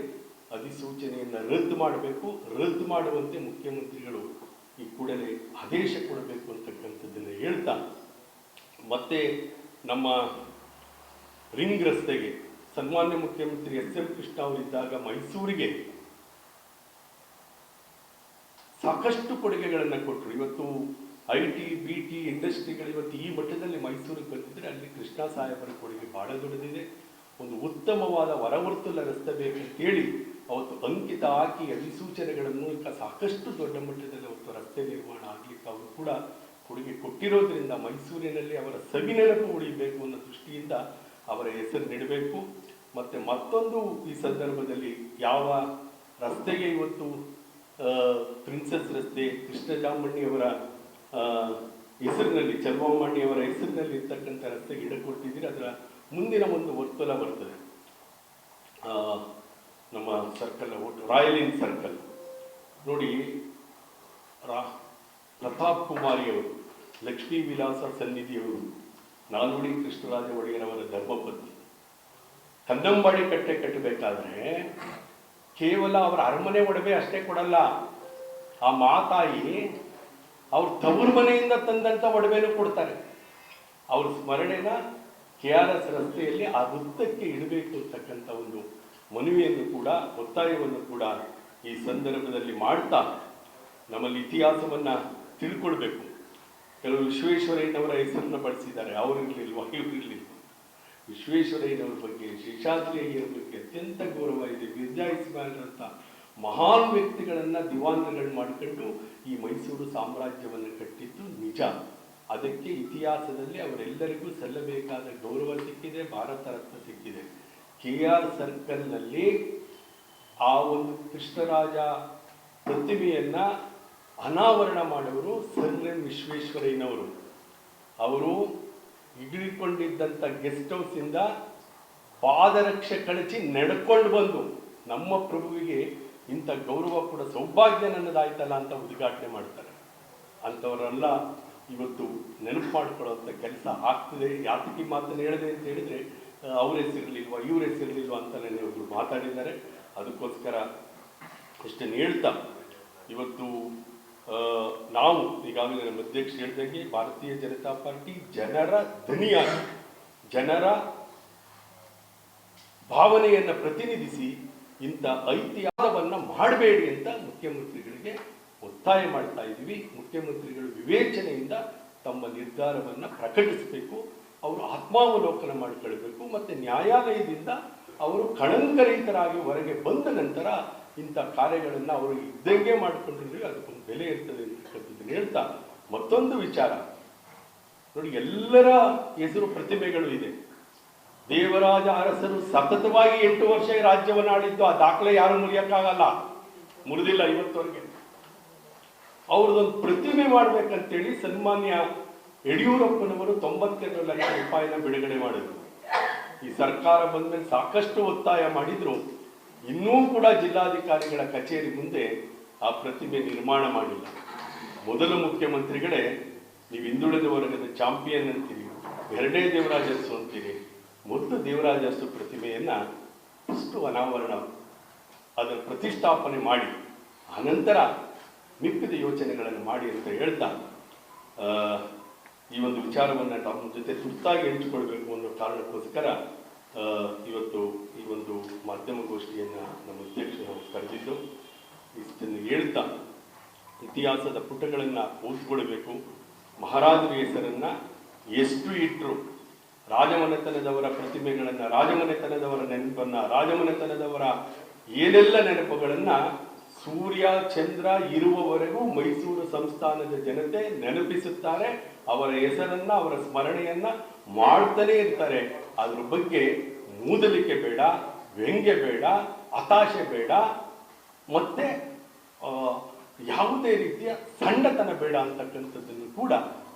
ಅಧಿಸೂಚನೆಯನ್ನು ರದ್ದು ಮಾಡಬೇಕು. ರದ್ದು ಮಾಡುವಂತೆ ಮುಖ್ಯಮಂತ್ರಿಗಳು ಈ ಕೂಡಲೇ ಆದೇಶ ಕೊಡಬೇಕು ಅಂತಕ್ಕಂಥದ್ದನ್ನು ಹೇಳ್ತಾ, ಮತ್ತೆ ನಮ್ಮ ರಿಂಗ್ ರಸ್ತೆಗೆ ಸನ್ಮಾನ್ಯ ಮುಖ್ಯಮಂತ್ರಿ ಎಸ್ ಎಂ ಕೃಷ್ಣ ಅವರಿದ್ದಾಗ ಮೈಸೂರಿಗೆ ಸಾಕಷ್ಟು ಕೊಡುಗೆಗಳನ್ನು ಕೊಟ್ಟರು ಇವತ್ತು ಐ ಟಿ ಬಿ ಟಿ ಇಂಡಸ್ಟ್ರಿಗಳು ಇವತ್ತು ಈ ಮಟ್ಟದಲ್ಲಿ ಮೈಸೂರಿಗೆ ಬಂದಿದ್ದರೆ ಅಲ್ಲಿ ಕೃಷ್ಣ ಸಾಹೇಬರ ಕೊಡುಗೆ ಭಾಳ ದೊಡ್ಡದಿದೆ. ಒಂದು ಉತ್ತಮವಾದ ವರವರ್ತುಲ ರಸ್ತೆ ಬೇಕಂತೇಳಿ ಅವತ್ತು ಅಂಕಿತ ಹಾಕಿ ಅಧಿಸೂಚನೆಗಳ ಮೂಲಕ ಸಾಕಷ್ಟು ದೊಡ್ಡ ಮಟ್ಟದಲ್ಲಿ ಅವತ್ತು ರಸ್ತೆ ನಿರ್ಮಾಣ ಆಗಲಿಕ್ಕೆ ಅವರು ಕೂಡ ಕೊಡುಗೆ ಕೊಟ್ಟಿರೋದ್ರಿಂದ ಮೈಸೂರಿನಲ್ಲಿ ಅವರ ಸವಿನೆನಪು ಉಳಿಬೇಕು ಅನ್ನೋ ದೃಷ್ಟಿಯಿಂದ ಅವರ ಹೆಸರು ನೀಡಬೇಕು. ಮತ್ತು ಮತ್ತೊಂದು ಈ ಸಂದರ್ಭದಲ್ಲಿ ಯಾವ ರಸ್ತೆಗೆ ಇವತ್ತು ಪ್ರಿನ್ಸಸ್ ರಸ್ತೆ ಕೃಷ್ಣಜಾಮಣ್ಣಿಯವರ ಆ, ಹೆಸರಿನಲ್ಲಿ ಚಲುವಮ್ಮಣ್ಣಿಯವರ ಹೆಸರಿನಲ್ಲಿ ಇರ್ತಕ್ಕಂಥ ರಸ್ತೆ ಗಿಡ ಕೊಟ್ಟಿದ್ದೀರಿ. ಅದರ ಮುಂದಿನ ಒಂದು ವರ್ತುಲ ಬರ್ತದೆ. ನಮ್ಮ ಸರ್ಕಲ್ ಒಟ್ಟು ರಾಯಲ್ ಇನ್ ಸರ್ಕಲ್ ನೋಡಿ ರಾ ಪ್ರತಾಪ್ ಕುಮಾರಿಯವರು ಲಕ್ಷ್ಮೀ ವಿಲಾಸ ಸನ್ನಿಧಿಯವರು ನಾಲ್ವಡಿ ಕೃಷ್ಣರಾಜ ಒಡೆಯರವರ ಧರ್ಮಪತ್ನಿ. ಕನ್ನಂಬಾಡಿ ಕಟ್ಟೆ ಕಟ್ಟಬೇಕಾದ್ರೆ ಕೇವಲ ಅವರ ಅರಮನೆ ಒಡವೆ ಅಷ್ಟೇ ಕೊಡಲ್ಲ. ಆ ಮಾತಾಯಿ ಅವ್ರ ತವ್ರ ಮನೆಯಿಂದ ತಂದಂತ ಒಡವೆನೂ ಕೊಡ್ತಾರೆ. ಅವ್ರ ಸ್ಮರಣೆನ ಕೆ ಆರ್ ಎಸ್ ರಸ್ತೆಯಲ್ಲಿ ಆ ವೃತ್ತಕ್ಕೆ ಇಡಬೇಕು ಅಂತಕ್ಕಂಥ ಒಂದು ಮನವಿಯನ್ನು ಕೂಡ, ಒತ್ತಾಯವನ್ನು ಕೂಡ ಈ ಸಂದರ್ಭದಲ್ಲಿ ಮಾಡ್ತಾ ನಮ್ಮಲ್ಲಿ ಇತಿಹಾಸವನ್ನ ತಿಳ್ಕೊಳ್ಬೇಕು. ಕೆಲವು ವಿಶ್ವೇಶ್ವರಯ್ಯನವರ ಹೆಸರನ್ನ ಬಳಸಿದ್ದಾರೆ. ಅವರಿರಲಿಲ್ವ? ಇವ್ರಿರ್ಲಿಲ್ವಾ? ವಿಶ್ವೇಶ್ವರಯ್ಯನವ್ರ ಬಗ್ಗೆ ಶೇಷಾದ್ರಿ ಅಯ್ಯರ ಬಗ್ಗೆ ಅತ್ಯಂತ ಗೌರವ ಇದೆ. ಬಿರ್ಜಾ ಇಸ್ಮಾಯಿಲ್ ಅಂತ ಮಹಾನ್ ವ್ಯಕ್ತಿಗಳನ್ನ ದಿವಾನಗಳು ಮಾಡಿಕೊಂಡು ಈ ಮೈಸೂರು ಸಾಮ್ರಾಜ್ಯವನ್ನು ಕಟ್ಟಿದ್ದು ನಿಜ. ಅದಕ್ಕೆ ಇತಿಹಾಸದಲ್ಲಿ ಅವರೆಲ್ಲರಿಗೂ ಸಲ್ಲಬೇಕಾದ ಗೌರವ ಸಿಕ್ಕಿದೆ, ಭಾರತ ರತ್ನ ಸಿಕ್ಕಿದೆ. ಕೆ ಆರ್ ಸರ್ಕಲ್ನಲ್ಲಿ ಆ ಒಂದು ಕೃಷ್ಣರಾಜ ಪ್ರತಿಮೆಯನ್ನು ಅನಾವರಣ ಮಾಡುವರು ಸರ್ ಎಂ ವಿಶ್ವೇಶ್ವರಯ್ಯನವರು. ಅವರು ಇಳಿಕೊಂಡಿದ್ದಂಥ ಗೆಸ್ಟ್ ಹೌಸಿಂದ ಪಾದರಕ್ಷೆ ಕಳಚಿ ನಡ್ಕೊಂಡು ಬಂದು ನಮ್ಮ ಪ್ರಭುವಿಗೆ ಇಂಥ ಗೌರವ ಕೂಡ ಸೌಭಾಗ್ಯ ನನ್ನದಾಯ್ತಲ್ಲ ಅಂತ ಉದ್ಘಾಟನೆ ಮಾಡ್ತಾರೆ. ಅಂಥವರೆಲ್ಲ ಇವತ್ತು ನೆನಪು ಮಾಡ್ಕೊಳ್ಳೋಂಥ ಕೆಲಸ ಆಗ್ತದೆ. ಯಾತಕಿ ಮಾತನ್ನು ಹೇಳಿದೆ ಅಂತ ಹೇಳಿದರೆ ಅವ್ರ ಹೆಸರಿರಲಿಲ್ವ, ಇವ್ರ ಹೆಸರಿರಲಿಲ್ವ ಅಂತ ನನಗೆ ಒಬ್ರು ಮಾತಾಡಿದ್ದಾರೆ. ಅದಕ್ಕೋಸ್ಕರ ಇಷ್ಟನ್ನು ಹೇಳ್ತಾ, ಇವತ್ತು ನಾವು ಈಗಾಗಲೇ ನಮ್ಮ ಅಧ್ಯಕ್ಷ ಹೇಳಿದಂಗೆ ಭಾರತೀಯ ಜನತಾ ಪಾರ್ಟಿ ಜನರ ಧ್ವನಿಯಾಗಿ, ಜನರ ಭಾವನೆಯನ್ನು ಪ್ರತಿನಿಧಿಸಿ ಇಂಥ ಐತಿಹಾಸವನ್ನು ಮಾಡಬೇಡಿ ಅಂತ ಮುಖ್ಯಮಂತ್ರಿಗಳಿಗೆ ಒತ್ತಾಯ ಮಾಡ್ತಾ ಇದ್ದೀವಿ. ಮುಖ್ಯಮಂತ್ರಿಗಳು ವಿವೇಚನೆಯಿಂದ ತಮ್ಮ ನಿರ್ಧಾರವನ್ನು ಪ್ರಕಟಿಸಬೇಕು. ಅವರು ಆತ್ಮಾವಲೋಕನ ಮಾಡಿಕೊಳ್ಬೇಕು ಮತ್ತು ನ್ಯಾಯಾಲಯದಿಂದ ಅವರು ಕಳಂಕರಹಿತರಾಗಿ ಹೊರಗೆ ಬಂದ ನಂತರ ಇಂಥ ಕಾರ್ಯಗಳನ್ನು ಅವರು ಇದ್ದಂಗೆ ಮಾಡಿಕೊಂಡಿದ್ರೆ ಅದಕ್ಕೊಂದು ಬೆಲೆ ಇರ್ತದೆ ಅಂತಕ್ಕಂಥದ್ದನ್ನು ಹೇಳ್ತಾ ಮತ್ತೊಂದು ವಿಚಾರ. ನೋಡಿ, ಎಲ್ಲರ ಹೆಸರು ಪ್ರತಿಮೆಗಳು ಇದೆ. ದೇವರಾಜ ಅರಸರು ಸತತವಾಗಿ ಎಂಟು ವರ್ಷ ರಾಜ್ಯವನ್ನು ಆಡಿದ್ದು ಆ ದಾಖಲೆ ಯಾರು ಮುರಿಯೋಕ್ಕಾಗಲ್ಲ? ಮುರಿದಿಲ್ಲ ಇವತ್ತವರೆಗೆ. ಅವ್ರದ್ದೊಂದು ಪ್ರತಿಮೆ ಮಾಡ್ಬೇಕಂತೇಳಿ ಸನ್ಮಾನ್ಯ ಯಡಿಯೂರಪ್ಪನವರು ತೊಂಬತ್ತೆರಡು ಲಕ್ಷ ರೂಪಾಯಿನ ಬಿಡುಗಡೆ ಮಾಡಿದ್ರು. ಈ ಸರ್ಕಾರ ಬಂದ್ಮೇಲೆ ಸಾಕಷ್ಟು ಒತ್ತಾಯ ಮಾಡಿದ್ರು. ಇನ್ನೂ ಕೂಡ ಜಿಲ್ಲಾಧಿಕಾರಿಗಳ ಕಚೇರಿ ಮುಂದೆ ಆ ಪ್ರತಿಮೆ ನಿರ್ಮಾಣ ಮಾಡಿಲ್ಲ. ಮೊದಲ ಮುಖ್ಯಮಂತ್ರಿಗಳೇ, ನೀವು ಹಿಂದುಳಿದ ವರ್ಗದ ಚಾಂಪಿಯನ್ ಅಂತೀರಿ, ಎರಡೇ ದೇವರಾಜಸ್ಸು ಅಂತೀರಿ ಮೊದಲು ದೇವರಾಜಸ್ಸು ಪ್ರತಿಮೆಯನ್ನು ಇಷ್ಟು ಅನಾವರಣ ಅದರ ಪ್ರತಿಷ್ಠಾಪನೆ ಮಾಡಿ ಅನಂತರ ಮಿಕ್ಕಿದ ಯೋಚನೆಗಳನ್ನು ಮಾಡಿ ಅಂತ ಹೇಳ್ತಾ ಈ ಒಂದು ವಿಚಾರವನ್ನು ತಮ್ಮ ಜೊತೆ ತುರ್ತಾಗಿ ಹಂಚಿಕೊಳ್ಬೇಕು ಅನ್ನೋ ಕಾರಣಕ್ಕೋಸ್ಕರ ಇವತ್ತು ಈ ಒಂದು ಮಾಧ್ಯಮಗೋಷ್ಠಿಯನ್ನು ನಮ್ಮ ಅಧ್ಯಕ್ಷರು ಕರೆದಿದ್ದು ಇಷ್ಟನ್ನು ಹೇಳ್ತಾ ಇತಿಹಾಸದ ಪುಟಗಳನ್ನು ಓದ್ಕೊಳ್ಬೇಕು ಮಹಾರಾಜರ ಹೆಸರನ್ನು ಎಷ್ಟು ಇಟ್ಟರು ರಾಜಮನೆತನದವರ ಪ್ರತಿಮೆಗಳನ್ನು, ರಾಜಮನೆತನದವರ ನೆನಪನ್ನು, ರಾಜಮನೆತನದವರ ಏನೆಲ್ಲ ನೆನಪುಗಳನ್ನು ಸೂರ್ಯ, ಚಂದ್ರ ಇರುವವರೆಗೂ ಮೈಸೂರು ಸಂಸ್ಥಾನದ ಜನತೆ ನೆನಪಿಸುತ್ತಾರೆ. ಅವರ ಹೆಸರನ್ನ, ಅವರ ಸ್ಮರಣೆಯನ್ನ ಮಾಡ್ತಾನೆ ಇರ್ತಾರೆ. ಅದ್ರ ಬಗ್ಗೆ ಮೂದಲಿಕೆ ಬೇಡ, ವ್ಯಂಗ್ಯ ಬೇಡ, ಹತಾಶೆ ಬೇಡ. ಮತ್ತೆ ಯಾವುದೇ ರೀತಿಯ ಸಣ್ಣತನ ಬೇಡ ಅಂತಕ್ಕಂಥದ್ದನ್ನು ಕೂಡ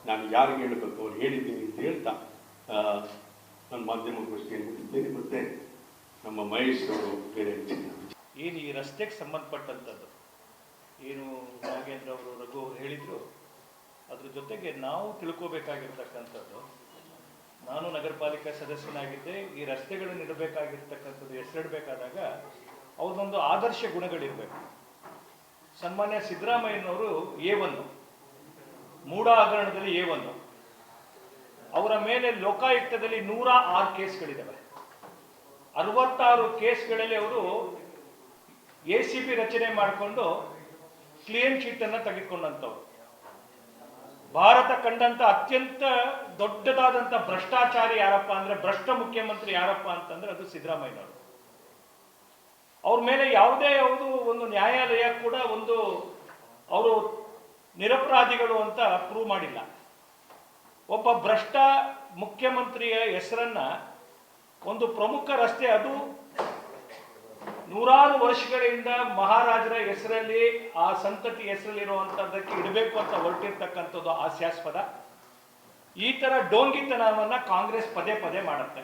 ನಾನು ಯಾರಿಗೆ ಹೇಳಬೇಕು? ಅವ್ರು ಹೇಳಿದ್ದೀನಿ ಅಂತ ಹೇಳ್ತಾ ನನ್ನ ಮಾಧ್ಯಮಗೋಷ್ಠಿಯನ್ನು ಬಿಟ್ಟಿದ್ದೇನೆ ಮತ್ತೆ ನಮ್ಮ ಮಹೇಶ್ ಅವರು ಬೇರೆ ಏನು ಈ ರಸ್ತೆಗೆ ಸಂಬಂಧಪಟ್ಟಂಥದ್ದು? ಏನು ನಾಗೇಂದ್ರ ಅವರು, ರಘು ಅವರು ಹೇಳಿದರು? ಅದ್ರ ಜೊತೆಗೆ ನಾವು ತಿಳ್ಕೋಬೇಕಾಗಿರ್ತಕ್ಕಂಥದ್ದು ನಾನು ನಗರ ಪಾಲಿಕೆ ಸದಸ್ಯನಾಗಿದ್ದೆ, ಈ ರಸ್ತೆಗಳನ್ನು ಇಡಬೇಕಾಗಿರ್ತಕ್ಕಂಥದ್ದು ಹೆಸರಿಡಬೇಕಾದಾಗ ಅವ್ರದ್ದೊಂದು ಆದರ್ಶ ಗುಣಗಳಿರಬೇಕು. ಸನ್ಮಾನ್ಯ ಸಿದ್ದರಾಮಯ್ಯನವರು ಎ ಒಂದು ಮೂಡ ಹಗರಣದಲ್ಲಿ ಎ ಒಂದು. ಅವರ ಮೇಲೆ ಲೋಕಾಯುಕ್ತದಲ್ಲಿ ನೂರ ಆರು ಕೇಸ್ಗಳಿದ್ದಾವೆ ಅರವತ್ತಾರು ಕೇಸ್ಗಳಲ್ಲಿ ಅವರು ಎ ಸಿ ಬಿ ರಚನೆ ಮಾಡಿಕೊಂಡು ಕ್ಲೀನ್ ಶೀಟ್ ಅನ್ನ ತೆಗೆದುಕೊಂಡಂಥವ್ರು. ಭಾರತ ಕಂಡಂತ ಅತ್ಯಂತ ದೊಡ್ಡದಾದಂತ ಭ್ರಷ್ಟಾಚಾರಿ ಯಾರಪ್ಪ ಅಂದ್ರೆ ಭ್ರಷ್ಟ ಮುಖ್ಯಮಂತ್ರಿ ಯಾರಪ್ಪ ಅಂತಂದ್ರೆ ಅದು ಸಿದ್ದರಾಮಯ್ಯನವರು. ಅವ್ರ ಮೇಲೆ ಯಾವುದೇ ಯಾವುದು ಒಂದು ನ್ಯಾಯಾಲಯ ಕೂಡ ಒಂದು ಅವರು ನಿರಪರಾಧಿಗಳು ಅಂತ ಪ್ರೂವ್ ಮಾಡಿಲ್ಲ. ಒಬ್ಬ ಭ್ರಷ್ಟ ಮುಖ್ಯಮಂತ್ರಿಯ ಹೆಸರನ್ನ ಒಂದು ಪ್ರಮುಖ ರಸ್ತೆ ಅದು ನೂರಾರು ವರ್ಷಗಳಿಂದ ಮಹಾರಾಜರ ಹೆಸರಲ್ಲಿ, ಆ ಸಂತತಿ ಹೆಸರಲ್ಲಿರುವಂಥದ್ದಕ್ಕೆ ಇಡಬೇಕು ಅಂತ ಹೊರಟಿರ್ತಕ್ಕಂಥದ್ದು ಹಾಸ್ಯಾಸ್ಪದ. ಈ ತರ ಡೋಂಗಿತನವನ್ನ ಕಾಂಗ್ರೆಸ್ ಪದೇ ಪದೇ ಮಾಡುತ್ತೆ.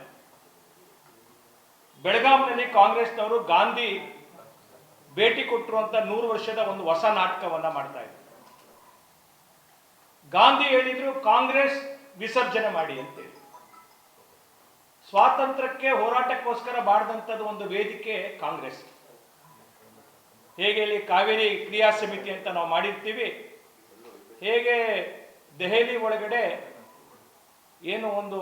ಬೆಳಗಾಂನಲ್ಲಿ ಕಾಂಗ್ರೆಸ್ನವರು ಗಾಂಧಿ ಭೇಟಿ ಕೊಟ್ಟಿರುವಂತ ನೂರು ವರ್ಷದ ಒಂದು ಹೊಸ ನಾಟಕವನ್ನ ಮಾಡ್ತಾ ಇದ್ರು. ಗಾಂಧಿ ಹೇಳಿದ್ರು, ಕಾಂಗ್ರೆಸ್ ವಿಸರ್ಜನೆ ಮಾಡಿ ಅಂತೇಳಿ ಸ್ವಾತಂತ್ರ್ಯಕ್ಕೆ ಹೋರಾಟಕ್ಕೋಸ್ಕರ ಮಾಡಿದಂಥದ್ದು ಒಂದು ವೇದಿಕೆ ಕಾಂಗ್ರೆಸ್. ಹೇಗೆ ಇಲ್ಲಿ ಕಾವೇರಿ ಕ್ರಿಯಾ ಸಮಿತಿ ಅಂತ ನಾವು ಮಾಡಿರ್ತೀವಿ, ಹೇಗೆ ದೆಹಲಿ ಒಳಗಡೆ ಏನು ಒಂದು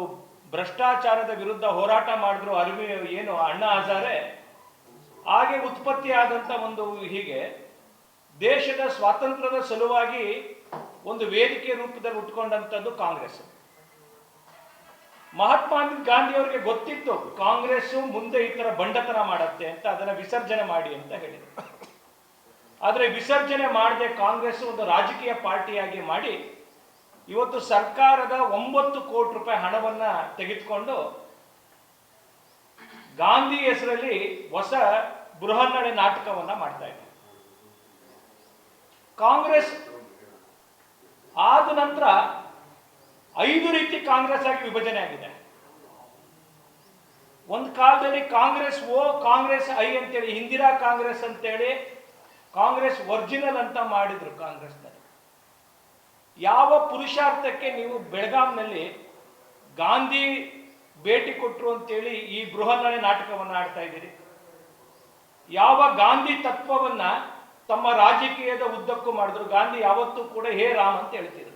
ಭ್ರಷ್ಟಾಚಾರದ ವಿರುದ್ಧ ಹೋರಾಟ ಮಾಡಿದ್ರು ಅರಿವಿ ಏನು ಅಣ್ಣ ಹಜಾರೆ, ಹಾಗೆ ಉತ್ಪತ್ತಿಯಾದಂಥ ಒಂದು ಹೀಗೆ ದೇಶದ ಸ್ವಾತಂತ್ರ್ಯದ ಸಲುವಾಗಿ ಒಂದು ವೇದಿಕೆ ರೂಪದಲ್ಲಿ ಉಟ್ಕೊಂಡಂಥದ್ದು ಕಾಂಗ್ರೆಸ್. ಮಹಾತ್ಮ ಗಾಂಧಿ ಅವರಿಗೆ ಗೊತ್ತಿತ್ತು ಕಾಂಗ್ರೆಸ್ ಮುಂದೆ ಈ ತರ ಬಂಡತನ ಮಾಡತ್ತೆ ಅಂತ ಅದನ್ನ ವಿಸರ್ಜನೆ ಮಾಡಿ ಅಂತ ಹೇಳಿದರು. ಆದ್ರೆ ವಿಸರ್ಜನೆ ಮಾಡದೆ ಕಾಂಗ್ರೆಸ್ ಒಂದು ರಾಜಕೀಯ ಪಾರ್ಟಿಯಾಗಿ ಮಾಡಿ ಇವತ್ತು ಸರ್ಕಾರದ ಒಂಬತ್ತು ಕೋಟಿ ರೂಪಾಯಿ ಹಣವನ್ನ ತೆಗೆದುಕೊಂಡು ಗಾಂಧಿ ಹೆಸರಲ್ಲಿ ಹೊಸ ಬೃಹನ್ನಡೆ ನಾಟಕವನ್ನ ಮಾಡ್ತಾ ಇದೆ ಕಾಂಗ್ರೆಸ್ ಆದ ನಂತರ ಐದು ರೀತಿ ಕಾಂಗ್ರೆಸ್ ಆಗಿ ವಿಭಜನೆ ಆಗಿದೆ. ಒಂದು ಕಾಲದಲ್ಲಿ ಕಾಂಗ್ರೆಸ್ ಓ, ಕಾಂಗ್ರೆಸ್ ಐ ಅಂತೇಳಿ, ಇಂದಿರಾ ಕಾಂಗ್ರೆಸ್ ಅಂತೇಳಿ ಕಾಂಗ್ರೆಸ್ ಒರಿಜಿನಲ್ ಅಂತ ಮಾಡಿದ್ರು ಕಾಂಗ್ರೆಸ್ನಲ್ಲಿ ಯಾವ ಪುರುಷಾರ್ಥಕ್ಕೆ ನೀವು ಬೆಳಗಾಂನಲ್ಲಿ ಗಾಂಧಿ ಭೇಟಿ ಕೊಟ್ಟರು ಅಂತೇಳಿ ಈ ಬೃಹನ್ನಳೆ ನಾಟಕವನ್ನು ಆಡ್ತಾ ಇದ್ದೀರಿ? ಯಾವ ಗಾಂಧಿ ತತ್ವವನ್ನ ತಮ್ಮ ರಾಜಕೀಯದ ಉದ್ದಕ್ಕೂ ಮಾಡಿದ್ರು? ಗಾಂಧಿ ಯಾವತ್ತೂ ಕೂಡ ಹೇ ರಾಮ್ ಅಂತ ಹೇಳ್ತಿದ್ರು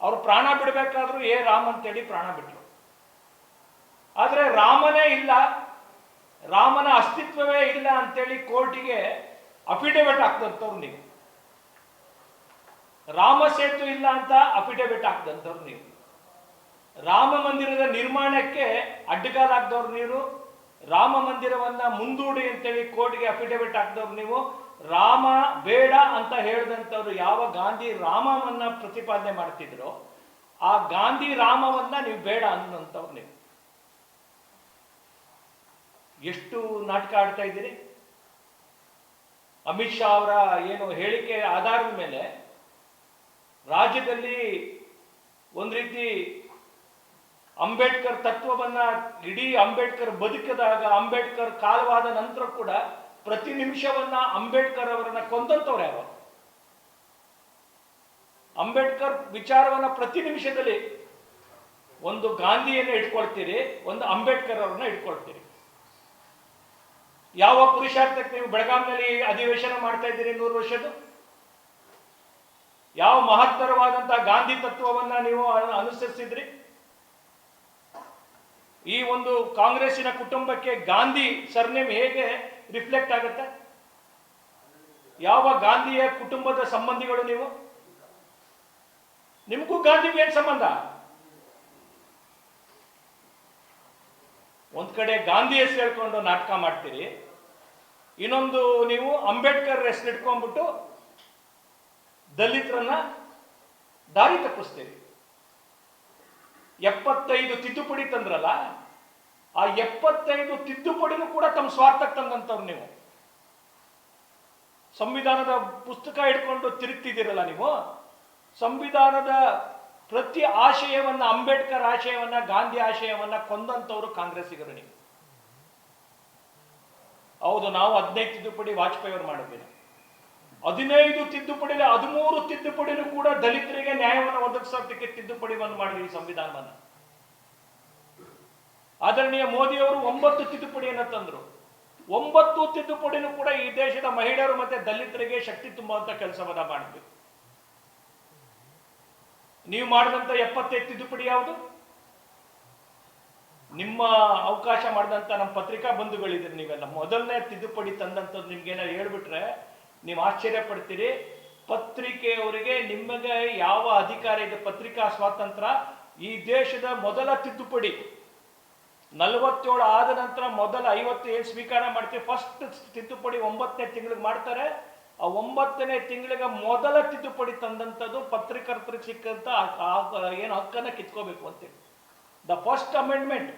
ಅವ್ರು ಪ್ರಾಣ ಬಿಡಬೇಕಾದ್ರೂ ಏ ರಾಮ್ ಅಂತೇಳಿ ಪ್ರಾಣ ಬಿಟ್ಟರು ಆದರೆ ರಾಮನೇ ಇಲ್ಲ. ರಾಮನ ಅಸ್ತಿತ್ವವೇ ಇಲ್ಲ ಅಂತೇಳಿ ಕೋರ್ಟಿಗೆ ಅಫಿಡೇವಿಟ್ ಹಾಕ್ದಂಥವ್ರು ನೀವು. ರಾಮ ಸೇತು ಇಲ್ಲ ಅಂತ ಅಫಿಡೇವಿಟ್ ಹಾಕ್ದಂಥವ್ರು ನೀವು. ರಾಮ ಮಂದಿರದ ನಿರ್ಮಾಣಕ್ಕೆ ಅಡ್ಡಗಾಲಾಗ್ದವ್ರು ನೀವು. ರಾಮ ಮಂದಿರವನ್ನ ಮುಂದೂಡಿ ಅಂತೇಳಿ ಕೋರ್ಟ್ಗೆ ಅಫಿಡೇವಿಟ್ ಹಾಕ್ದವ್ರು ನೀವು. ರಾಮ ಬೇಡ ಅಂತ ಹೇಳಿದಂಥವ್ರು ಯಾವ ಗಾಂಧಿ ರಾಮವನ್ನ ಪ್ರತಿಪಾದನೆ ಮಾಡ್ತಿದ್ರು, ಆ ಗಾಂಧಿ ರಾಮವನ್ನ ನೀವು ಬೇಡ ಅನ್ನೋಂಥವ್ರು ನೀವು. ಎಷ್ಟು ನಾಟಕ ಆಡ್ತಾ ಇದ್ದೀರಿ? ಅಮಿತ್ ಶಾ ಅವರ ಏನು ಹೇಳಿಕೆ ಆಧಾರದ ಮೇಲೆ ರಾಜ್ಯದಲ್ಲಿ ಒಂದು ರೀತಿ ಅಂಬೇಡ್ಕರ್ ತತ್ವವನ್ನ ಇಡೀ ಅಂಬೇಡ್ಕರ್ ಬದುಕಿದಾಗ ಅಂಬೇಡ್ಕರ್ ಕಾಲವಾದ ನಂತರ ಕೂಡ ಪ್ರತಿ ನಿಮಿಷವನ್ನ ಅಂಬೇಡ್ಕರ್ ಅವರನ್ನ ಕೊಂದಂತವ್ರು ಯಾರು? ಅಂಬೇಡ್ಕರ್ ವಿಚಾರವನ್ನ ಪ್ರತಿ ನಿಮಿಷದಲ್ಲಿ ಒಂದು ಗಾಂಧಿಯನ್ನ ಇಟ್ಕೊಳ್ತೀರಿ, ಒಂದು ಅಂಬೇಡ್ಕರ್ ಅವ್ರನ್ನ ಇಟ್ಕೊಳ್ತೀರಿ. ಯಾವ ಪುರುಷಾರ್ಥಕ್ಕೆ ನೀವು ಬೆಳಗಾಂನಲ್ಲಿ ಅಧಿವೇಶನ ಮಾಡ್ತಾ ಇದ್ದೀರಿ ನೂರು ವರ್ಷದ್ದು? ಯಾವ ಮಹತ್ತರವಾದಂತಹ ಗಾಂಧಿ ತತ್ವವನ್ನ ನೀವು ಅನುಸರಿಸಿದ್ರಿ? ಈ ಒಂದು ಕಾಂಗ್ರೆಸ್ಸಿನ ಕುಟುಂಬಕ್ಕೆ ಗಾಂಧಿ ಸರ್ನೇಮ್ ಹೇಗೆ ರಿಫ್ಲೆಕ್ಟ್ ಆಗುತ್ತೆ? ಯಾವ ಗಾಂಧಿಯ ಕುಟುಂಬದ ಸಂಬಂಧಿಗಳು ನೀವು? ನಿಮಗೂ ಗಾಂಧಿಗೂ ಏನ್ ಸಂಬಂಧ? ಒಂದ್ ಕಡೆ ಗಾಂಧಿ ಹೆಸರು ಹೇಳ್ಕೊಂಡು ನಾಟಕ ಮಾಡ್ತೀರಿ, ಇನ್ನೊಂದು ನೀವು ಅಂಬೇಡ್ಕರ್ ಹೆಸರು ಇಟ್ಕೊಂಡ್ಬಿಟ್ಟು ದಲಿತರನ್ನ ದಾರಿ ತಪ್ಪಿಸ್ತೀರಿ. ಎಪ್ಪತ್ತೈದು ತಿದ್ದುಪಡಿ ತಂದ್ರಲ್ಲ ಆ ಎಪ್ಪತ್ತೈದು ತಿದ್ದುಪಡಿನೂ ಕೂಡ ತಮ್ಮ ಸ್ವಾರ್ಥಕ್ಕೆ ತಂದಂಥವ್ರು ನೀವು. ಸಂವಿಧಾನದ ಪುಸ್ತಕ ಹಿಡ್ಕೊಂಡು ತಿರುಗ್ತಿದ್ದೀರಲ್ಲ ನೀವು? ಸಂವಿಧಾನದ ಪ್ರತಿ ಆಶಯವನ್ನ, ಅಂಬೇಡ್ಕರ್ ಆಶಯವನ್ನ, ಗಾಂಧಿ ಆಶಯವನ್ನ ಕೊಂದಂಥವ್ರು ಕಾಂಗ್ರೆಸ್ಸಿಗರು ನೀವು. ಹೌದು, ನಾವು ಹದಿನೈದು ತಿದ್ದುಪಡಿ ವಾಜಪೇಯಿ ಅವರು ಮಾಡಿದ್ದೀವಿ ಹದಿನೈದು ತಿದ್ದುಪಡಿಲಿ ಹದಿಮೂರು ತಿದ್ದುಪಡಿನೂ ಕೂಡ ದಲಿತರಿಗೆ ನ್ಯಾಯವನ್ನು ಒದಗಿಸೋದಕ್ಕೆ ತಿದ್ದುಪಡಿವನ್ನು ಮಾಡಿದ್ರು ಈ ಸಂವಿಧಾನವನ್ನ. ಆದರಣೀಯ ಮೋದಿಯವರು ಒಂಬತ್ತು ತಿದ್ದುಪಡಿಯನ್ನು ತಂದರು. ಒಂಬತ್ತು ತಿದ್ದುಪಡಿನೂ ಕೂಡ ಈ ದೇಶದ ಮಹಿಳೆಯರು ಮತ್ತೆ ದಲಿತರಿಗೆ ಶಕ್ತಿ ತುಂಬುವಂತ ಕೆಲಸವನ್ನ ಮಾಡಿದ್ವಿ ನೀವು ಮಾಡಿದಂತ ಎಪ್ಪತ್ತೈದು ತಿದ್ದುಪಡಿ ಯಾವುದು? ನಿಮ್ಮ ಅವಕಾಶ ಮಾಡಿದಂತ ನಮ್ಮ ಪತ್ರಿಕಾ ಬಂಧುಗಳಿದ್ರೆ ನೀವೆಲ್ಲ. ಮೊದಲನೇ ತಿದ್ದುಪಡಿ ತಂದಂಥದ್ದು ನಿಮ್ಗೇನಾದ್ರು ಹೇಳ್ಬಿಟ್ರೆ ನೀವು ಆಶ್ಚರ್ಯ ಪಡ್ತೀರಿ. ಪತ್ರಿಕೆಯವರಿಗೆ ನಿಮಗೆ ಯಾವ ಅಧಿಕಾರ ಇದೆ? ಪತ್ರಿಕಾ ಸ್ವಾತಂತ್ರ್ಯ ಈ ದೇಶದ ಮೊದಲ ತಿದ್ದುಪಡಿ. ನಲವತ್ತೇಳು ಆದ ನಂತರ ಮೊದಲ ಐವತ್ತು ಏನು ಸ್ವೀಕಾರ ಮಾಡ್ತೀವಿ? ಫಸ್ಟ್ ತಿದ್ದುಪಡಿ ಒಂಬತ್ತನೇ ತಿಂಗಳಿಗೆ ಮಾಡ್ತಾರೆ. ಆ ಒಂಬತ್ತನೇ ತಿಂಗಳಿಗೆ ಮೊದಲ ತಿದ್ದುಪಡಿ ತಂದಂಥದ್ದು ಪತ್ರಕರ್ತರಿಗೆ ಸಿಕ್ಕಂತ ಏನು ಹಕ್ಕನ್ನ ಕಿತ್ಕೋಬೇಕು ಅಂತೇಳಿ ದ ಫಸ್ಟ್ ಅಮೆಂಡ್ಮೆಂಟ್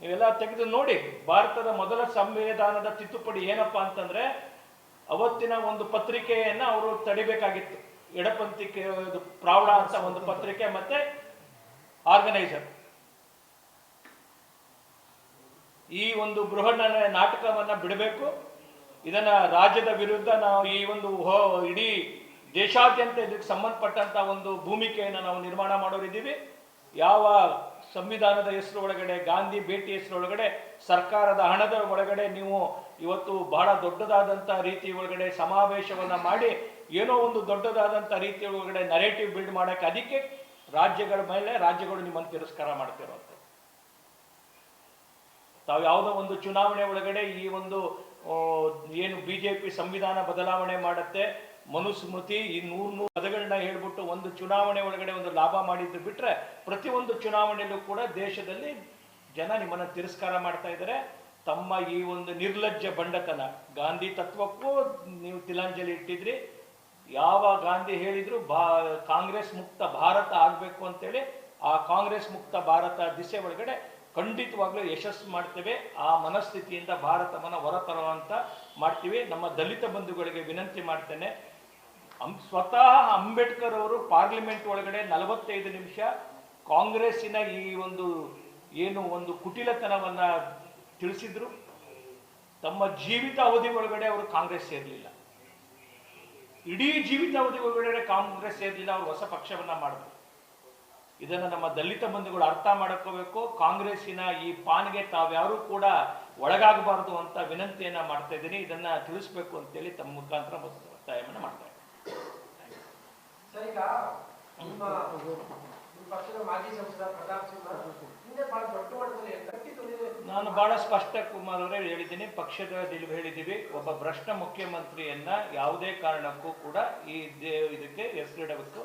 ನೀವೆಲ್ಲ ತೆಗೆದು ನೋಡಿ, ಭಾರತದ ಮೊದಲ ಸಂವಿಧಾನದ ತಿದ್ದುಪಡಿ ಏನಪ್ಪಾ ಅಂತಂದ್ರೆ, ಅವತ್ತಿನ ಒಂದು ಪತ್ರಿಕೆಯನ್ನ ಅವರು ತಡಿಬೇಕಾಗಿತ್ತು. ಎಡಪಂಥಿಕೆ ಪ್ರಾವಳ ಅಂತ ಒಂದು ಪತ್ರಿಕೆ ಮತ್ತೆ ಆರ್ಗನೈಸರ್ ಈ ಒಂದು ಬೃಹನ್ನ ನಾಟಕವನ್ನ ಬಿಡಬೇಕು. ಇದನ್ನ ರಾಜ್ಯದ ವಿರುದ್ಧ ನಾವು ಈ ಒಂದು ಇಡೀ ದೇಶಾದ್ಯಂತ ಇದಕ್ಕೆ ಸಂಬಂಧಪಟ್ಟಂತ ಒಂದು ಭೂಮಿಕೆಯನ್ನು ನಾವು ನಿರ್ಮಾಣ ಮಾಡೋರಿದ್ದೀವಿ. ಯಾವ ಸಂವಿಧಾನದ ಹೆಸರು ಒಳಗಡೆ ಗಾಂಧಿ ಭೇಟಿ ಹೆಸರು ಒಳಗಡೆ ಸರ್ಕಾರದ ಹಣದ ಒಳಗಡೆ ನೀವು ಇವತ್ತು ಬಹಳ ದೊಡ್ಡದಾದಂಥ ರೀತಿ ಒಳಗಡೆ ಸಮಾವೇಶವನ್ನು ಮಾಡಿ, ಏನೋ ಒಂದು ದೊಡ್ಡದಾದಂಥ ರೀತಿ ಒಳಗಡೆ ನರೇಟಿವ್ ಬಿಲ್ಡ್ ಮಾಡಕ್ಕೆ, ಅದಕ್ಕೆ ರಾಜ್ಯಗಳ ಮೇಲೆ ರಾಜ್ಯಗಳು ನಿಮ್ಮನ್ನು ತಿರಸ್ಕಾರ ಮಾಡ್ತಿರೋದು. ತಾವು ಯಾವುದೋ ಒಂದು ಚುನಾವಣೆ ಒಳಗಡೆ ಈ ಒಂದು ಏನು ಬಿ ಜೆ ಪಿ ಸಂವಿಧಾನ ಬದಲಾವಣೆ ಮಾಡುತ್ತೆ, ಮನುಸ್ಮೃತಿ ಈ ನೂರು ನೂರು ಪದಗಳನ್ನ ಹೇಳ್ಬಿಟ್ಟು ಒಂದು ಚುನಾವಣೆ ಒಳಗಡೆ ಒಂದು ಲಾಭ ಮಾಡಿದ್ದು ಬಿಟ್ಟರೆ ಪ್ರತಿಯೊಂದು ಚುನಾವಣೆಯಲ್ಲೂ ಕೂಡ ದೇಶದಲ್ಲಿ ಜನ ನಿಮ್ಮನ್ನ ತಿರಸ್ಕಾರ ಮಾಡ್ತಾ ಇದ್ದಾರೆ. ತಮ್ಮ ಈ ಒಂದು ನಿರ್ಲಜ್ಜ ಬಂಡತನ, ಗಾಂಧಿ ತತ್ವಕ್ಕೂ ನೀವು ತಿಲಾಂಜಲಿ ಇಟ್ಟಿದ್ರಿ. ಯಾವ ಗಾಂಧಿ ಹೇಳಿದ್ರು ಬಾ ಕಾಂಗ್ರೆಸ್ ಮುಕ್ತ ಭಾರತ ಆಗಬೇಕು ಅಂತೇಳಿ ಆ ಕಾಂಗ್ರೆಸ್ ಮುಕ್ತ ಭಾರತ ದಿಸೆ ಒಳಗಡೆ ಖಂಡಿತವಾಗ್ಲೂ ಯಶಸ್ಸು ಮಾಡ್ತೇವೆ. ಆ ಮನಸ್ಥಿತಿಯಿಂದ ಭಾರತವನ್ನು ಹೊರತರುವಂತ ಮಾಡ್ತೀವಿ. ನಮ್ಮ ದಲಿತ ಬಂಧುಗಳಿಗೆ ವಿನಂತಿ ಮಾಡ್ತೇನೆ. ಸ್ವತಃ ಅಂಬೇಡ್ಕರ್ ಅವರು ಪಾರ್ಲಿಮೆಂಟ್ ಒಳಗಡೆ ನಲವತ್ತೈದು ನಿಮಿಷ ಕಾಂಗ್ರೆಸ್ಸಿನ ಈ ಒಂದು ಏನು ಒಂದು ಕುಟಿಲತನವನ್ನ ತಿಳಿಸಿದ್ರು. ತಮ್ಮ ಜೀವಿತ ಅವಧಿ ಒಳಗಡೆ ಅವರು ಕಾಂಗ್ರೆಸ್ ಸೇರಲಿಲ್ಲ. ಇಡೀ ಜೀವಿತ ಅವಧಿ ಒಳಗಡೆ ಕಾಂಗ್ರೆಸ್ ಸೇರಲಿಲ್ಲ. ಅವರು ಹೊಸ ಪಕ್ಷವನ್ನ ಮಾಡಿದ್ರು. ಇದನ್ನ ನಮ್ಮ ದಲಿತ ಬಂಧುಗಳು ಅರ್ಥ ಮಾಡ್ಕೋಬೇಕು. ಕಾಂಗ್ರೆಸ್ಸಿನ ಈ ಪಾನ್ಗೆ ತಾವ್ಯಾರು ಕೂಡ ಒಳಗಾಗಬಾರದು ಅಂತ ವಿನಂತಿಯನ್ನ ಮಾಡ್ತಾ ಇದ್ದೀನಿ. ಇದನ್ನ ತಿಳಿಸ್ಬೇಕು ಅಂತೇಳಿ ತಮ್ಮ ಮುಖಾಂತರ ಒತ್ತಾಯವನ್ನು ಮಾಡ್ತಾ ಇದ್ದೀನಿ. ನಾನು ಬಹಳ ಸ್ಪಷ್ಟ ಕುಮಾರ್ ಅವರೇ ಹೇಳಿದ್ದೀನಿ. ಪಕ್ಷದ ದಿಲ್ ಹೇಳಿದ್ದೀವಿ. ಒಬ್ಬ ಭ್ರಷ್ಟ ಮುಖ್ಯಮಂತ್ರಿಯನ್ನ ಯಾವುದೇ ಕಾರಣಕ್ಕೂ ಕೂಡ ಈ ಇದಕ್ಕೆ ಹೆಸರಿಡಬೇಕು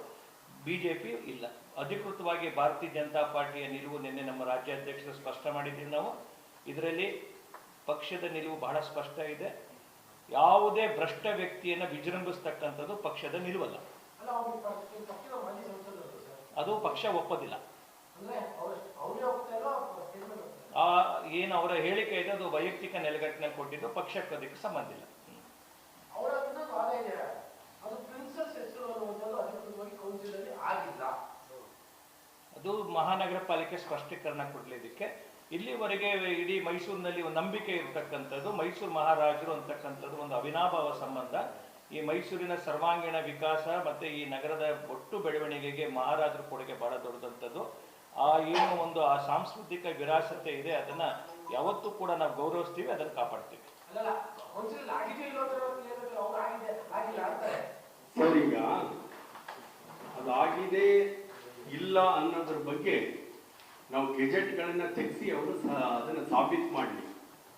ಬಿಜೆಪಿ ಇಲ್ಲ. ಅಧಿಕೃತವಾಗಿ ಭಾರತೀಯ ಜನತಾ ಪಾರ್ಟಿಯ ನಿಲುವು ನಿನ್ನೆ ನಮ್ಮ ರಾಜ್ಯಾಧ್ಯಕ್ಷರು ಸ್ಪಷ್ಟ ಮಾಡಿದ್ದೀವಿ ನಾವು. ಇದರಲ್ಲಿ ಪಕ್ಷದ ನಿಲುವು ಬಹಳ ಸ್ಪಷ್ಟ ಇದೆ. ಯಾವುದೇ ಭ್ರಷ್ಟ ವ್ಯಕ್ತಿಯನ್ನ ವಿಜೃಂಭಿಸ್ತಕ್ಕಂಥದ್ದು ಪಕ್ಷದ ನಿಲುವಲ್ಲ. ಅದು ಪಕ್ಷ ಒಪ್ಪದಿಲ್ಲ. ಏನು ಅವರ ಹೇಳಿಕೆ ಇದೆ ಅದು ವೈಯಕ್ತಿಕ ನೆಲೆಗಟ್ಟಿನ ಕೊಟ್ಟಿದ್ದು ಪಕ್ಷಕ್ಕೆ ಅದಕ್ಕೆ ಸಂಬಂಧ ಇಲ್ಲ ಅವರ ಇನ್ನೊಂದು ವಾದ ಇದೆ ಅದು ಪ್ರಿನ್ಸಸ್ ಹೆಸರು ಅನ್ನುವಂಥದ್ದು ಅಧಿಕೃತವಾಗಿ ಕೌನ್ಸಿಲಲ್ಲಿ ಆಗಿಲ್ಲ ಅದು ಮಹಾನಗರ ಪಾಲಿಕೆ ಸ್ಪಷ್ಟೀಕರಣ ಕೊಡಲಿದ್ದಕ್ಕೆ ಇಲ್ಲಿವರೆಗೆ ಇಡೀ ಮೈಸೂರಿನಲ್ಲಿ ಒಂದು ನಂಬಿಕೆ ಇರತಕ್ಕಂಥದ್ದು ಮೈಸೂರು ಮಹಾರಾಜರು ಅಂತಕ್ಕಂಥದ್ದು ಒಂದು ಅವಿನಾಭಾವ ಸಂಬಂಧ. ಈ ಮೈಸೂರಿನ ಸರ್ವಾಂಗೀಣ ವಿಕಾಸ ಮತ್ತೆ ಈ ನಗರದ ಒಟ್ಟು ಬೆಳವಣಿಗೆಗೆ ಮಹಾರಾಜರ ಕೊಡುಗೆ ಬಹಳ ದೊಡ್ಡದಂಥದ್ದು. ಆ ಏನು ಒಂದು ಆ ಸಾಂಸ್ಕೃತಿಕ ವಿರಾಸತೆ ಇದೆ ಅದನ್ನ ಯಾವತ್ತೂ ಕೂಡ ನಾವು ಗೌರವಿಸ್ತೀವಿ ಅದನ್ನು ಕಾಪಾಡ್ತೀವಿ. ಸರ್ ಈಗ ಅದಾಗಿದೆ ಇಲ್ಲ ಅನ್ನೋದ್ರ ಬಗ್ಗೆ ನಾವು ಗೆಜೆಟ್ಗಳನ್ನ ತೆಗೆಸಿ ಅವರು ಅದನ್ನ ಸಾಬೀತು ಮಾಡಲಿ.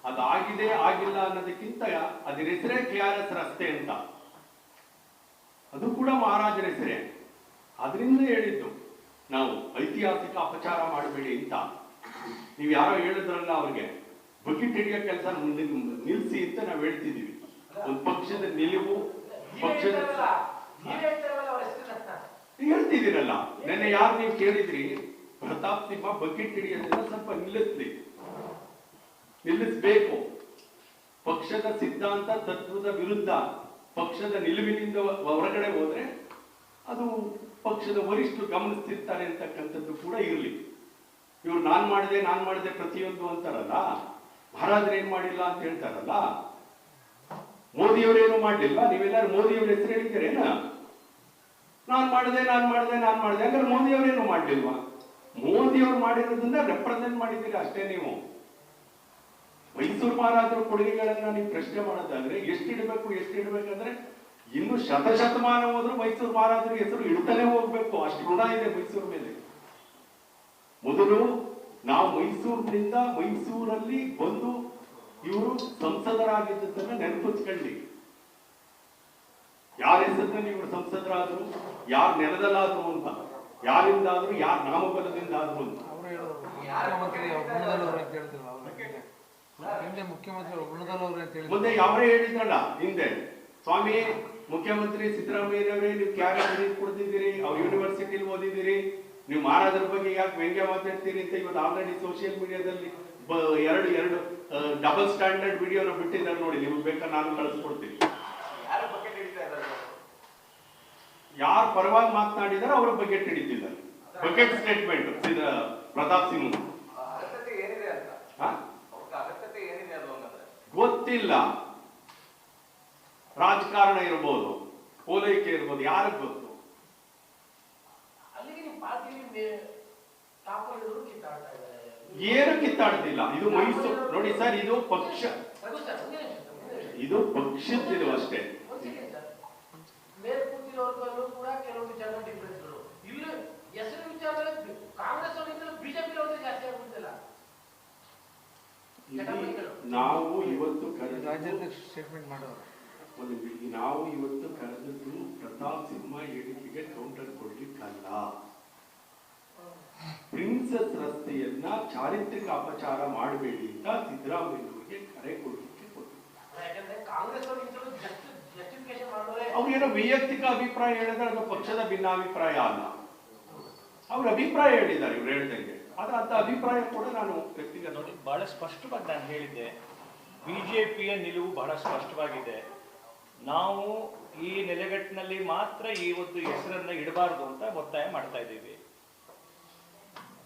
ಅದಾಗಿದೆ ಆಗಿಲ್ಲ ಅನ್ನೋದಕ್ಕಿಂತ ಅದ್ರ ಹೆಸರೇ ಕೆ ಆರ್ ಎಸ್ ರಸ್ತೆ ಅಂತ. ಅದು ಕೂಡ ಮಹಾರಾಜರ ಹೆಸರೇ. ಅದರಿಂದ ಹೇಳಿದ್ದು ನಾವು ಐತಿಹಾಸಿಕ ಅಪಚಾರ ಮಾಡಬೇಡಿ ಅಂತ. ನೀವು ಯಾರೋ ಹೇಳಿದ್ರಲ್ಲ ಅವ್ರಿಗೆ ಬಕೆಟ್ ಹಿಡಿಯೋ ಕೆಲಸ ನಿಲ್ಸಿ ಅಂತ ನಾವು ಹೇಳ್ತಿದೀವಿ. ಒಂದು ಪಕ್ಷದ ನಿಲುವು ಪಕ್ಷದ ಹೇಳ್ತಾರಲ್ಲ ನೀವೇ ಹೇಳ್ತಾರಲ್ಲ ಅವ್ರ ಹೆಸರನ್ನ ಹೇಳ್ತಿದ್ದೀರಲ್ಲ ನೆನ್ನೆ ಯಾರು ನೀವು ಕೇಳಿದ್ರಿ? ಪ್ರತಾಪ್ ಸಿಂಹ ಬಕೆಟ್ ಹಿಡಿಯೋದನ್ನ ಸ್ವಲ್ಪ ನಿಲ್ಲಿಸ್ಲಿ. ನಿಲ್ಲಿಸ್ಬೇಕು. ಪಕ್ಷದ ಸಿದ್ಧಾಂತ, ತತ್ವದ ವಿರುದ್ಧ, ಪಕ್ಷದ ನಿಲುವಿನಿಂದ ಹೊರಗಡೆ ಹೋದ್ರೆ ಅದು ಪಕ್ಷದ ವರಿಷ್ಠರು ಗಮನಿಸ್ತಿರ್ತಾರೆ ಅಂತಕ್ಕಂಥದ್ದು ಕೂಡ ಇರಲಿ. ಇವ್ರು ನಾನ್ ಮಾಡಿದೆ ನಾನ್ ಮಾಡಿದೆ ಪ್ರತಿಯೊಂದು ಅಂತಾರಲ್ಲ. ಮಹಾರಾಜ್ರು ಏನ್ ಮಾಡಿಲ್ಲ ಅಂತ ಹೇಳ್ತಾರಲ್ಲ. ಮೋದಿಯವರೇನು ಮಾಡಲಿಲ್ಲ? ನೀವೆಲ್ಲರೂ ಮೋದಿಯವ್ರ ಹೆಸರು ಹೇಳಿದ್ದೀರೇನ? ನಾನ್ ಮಾಡಿದೆ ನಾನ್ ಮಾಡಿದೆ ನಾನ್ ಮಾಡಿದೆ. ಹಂಗಾರೆ ಮೋದಿಯವರೇನು ಮೋದಿ ಮೋದಿಯವ್ರು ಮಾಡಿರೋದನ್ನ ರೆಪ್ರೆಸೆಂಟ್ ಮಾಡಿದ್ದೀರಿ ಅಷ್ಟೇ ನೀವು? ಮೈಸೂರು ಮಹಾರಾಜರ ಕೊಡುಗೆಗಳನ್ನ ನೀವು ಪ್ರಶ್ನೆ ಮಾಡೋದಾದ್ರೆ ಎಷ್ಟು ಇಡಬೇಕು, ಎಷ್ಟು ಇಡಬೇಕಂದ್ರೆ ಇನ್ನು ಶತಶತಮಾನ ಹೋದ್ರೂ ಮೈಸೂರು ಮಹಾರಾಜರ ಹೆಸರು ಇಡ್ತಾನೆ ಹೋಗ್ಬೇಕು. ಅಷ್ಟು ಋಣ ಇದೆ ಮೈಸೂರು ಮೇಲೆ. ಮೊದಲು ನಾವು ಮೈಸೂರಿನಿಂದ ಮೈಸೂರಲ್ಲಿ ಬಂದು ಇವರು ಸಂಸದರಾಗಿದ್ದನ್ನ ನೆನಪಿಸ್ಕೊಳ್ಳಿ. ಹೆಸರಿನಲ್ಲಿ ಇವರು ಸಂಸದರಾದರು ಯಾರ ನೆಲದಲ್ಲಾದ್ರು ಅಂತ ಯಾರಿಂದಾದ್ರು ಯಾರ ನಾಮಫಲದಿಂದ ಆದ್ರು ಅಂತ ಮುಂದೆ ಯಾವರೇ ಹೇಳಿದ್ರಲ್ಲ ಹಿಂದೆ. ಸ್ವಾಮಿ ಮುಖ್ಯಮಂತ್ರಿ ಸಿದ್ದರಾಮಯ್ಯನವರೇ ನೀವು ಕ್ಯಾಬಿನೆಟ್ ಕೊಡ್ತಿದ್ದೀರಿ ಅವ್ರು ಯೂನಿವರ್ಸಿಟಿಲಿ ಓದಿದ್ದೀರಿ ನೀವು ಮಹಾರಾಜರ ಬಗ್ಗೆ ಯಾಕೆ ವ್ಯಂಗ್ಯ ಮಾತಾಡ್ತೀರಿ ಅಂತ ಇವತ್ತು ಆಲ್ರೆಡಿ ಸೋಷಿಯಲ್ ಮೀಡಿಯಾದಲ್ಲಿ ಎರಡು ಎರಡು ಡಬಲ್ ಸ್ಟ್ಯಾಂಡರ್ಡ್ ವಿಡಿಯೋನ ಬಿಟ್ಟಿದ್ದಾರೆ ನೋಡಿ ನಿಮ್ಗೆ ಬೇಕಾ ನಾನು ಕಳಿಸ್ಕೊಡ್ತೀನಿ ಯಾರ ಬಗ್ಗೆ ಹಿಡಿತಾ ಇದ್ದಾರೆ ಯಾರು ಪರವಾಗಿ ಮಾತನಾಡಿದಾರೆ ಅವರ ಬಕೆಟ್ ಹಿಡಿತಿದ್ದಾರೆ ಬಕೆಟ್ ಸ್ಟೇಟ್ಮೆಂಟ್ ಪ್ರತಾಪ್ ಸಿಂಗ್. ಗೊತ್ತಿಲ್ಲ. ರಾಜಕಾರಣ ಇರ್ಬೋದು ಪೋಲೈಕೆ ಇರ್ಬೋದು ಯಾರಿಗ್ ಗೊತ್ತು? ಏನು ಕಿತ್ತಾಡ್ತಿಲ್ಲ. ಇದು ಮೈಸೂರು ನೋಡಿ ಸರ್ ಇದು ಪಕ್ಷ. ಇದು ಪಕ್ಷದ್ದು ಅಷ್ಟೇ. ಕೂತಿರೋರ್ಗಲ್ಲೂ ಕೂಡ ಕೆಲವು ವಿಚಾರ ಡಿಫ್ರೆನ್ಸ್ಗಳು ಇಲ್ಲಿ ಹೆಸರು ವಿಚಾರದಲ್ಲಿ ಕಾಂಗ್ರೆಸ್ ಅವರಿಂದ ಬಿಜೆಪಿ ಅವರಿಗೆ ಜಾಸ್ತಿ ಆಗ್ಬಿಡ್ತಿಲ್ಲ. ಇಲ್ಲಿ ನಾವು ಇವತ್ತು ಸ್ಟೇಟ್ಮೆಂಟ್ ಮಾಡೋರು. ಒಂದು ನಾವು ಇವತ್ತು ಕರೆದದ್ದು ಪ್ರತಾಪ್ ಸಿಂಹ ಹೇಳಿಕೆಗೆ ಕೌಂಟರ್ ಕೊಡ್ಲಿಕ್ಕಲ್ಲ. ಪ್ರಿನ್ಸಸ್ ರಸ್ತೆಯನ್ನ ಚಾರಿತ್ರಿಕ ಅಪಚಾರ ಮಾಡಬೇಡಿ ಅಂತ ಸಿದ್ದರಾಮಯ್ಯನವರಿಗೆ ಕರೆ ಕೊಡ್ಲಿಕ್ಕೆ ಕೊಟ್ಟಿದ್ದಾರೆ. ಅವ್ರೇನೋ ವೈಯಕ್ತಿಕ ಅಭಿಪ್ರಾಯ ಹೇಳಿದ್ರೆ ಅದು ಪಕ್ಷದ ಭಿನ್ನಾಭಿಪ್ರಾಯ ಅಲ್ಲ. ಅವ್ರ ಅಭಿಪ್ರಾಯ ಹೇಳಿದ್ದಾರೆ, ಇವ್ರು ಹೇಳ್ದಂಗೆ. ಆದ್ರೆ ಅಂತ ಅಭಿಪ್ರಾಯ ಕೂಡ ನಾನು ವ್ಯಕ್ತಿಗೆ ನೋಡಿ, ಬಹಳ ಸ್ಪಷ್ಟವಾಗಿ ನಾನು ಹೇಳಿದ್ದೆ. ಬಿಜೆಪಿಯ ನಿಲುವು ಬಹಳ ಸ್ಪಷ್ಟವಾಗಿದೆ. ನಾವು ಈ ನೆಲೆಗಟ್ಟಿನಲ್ಲಿ ಮಾತ್ರ ಈ ಒಂದು ಹೆಸರನ್ನ ಇಡಬಾರದು ಅಂತ ಒತ್ತಾಯ ಮಾಡ್ತಾ ಇದ್ದೀವಿ.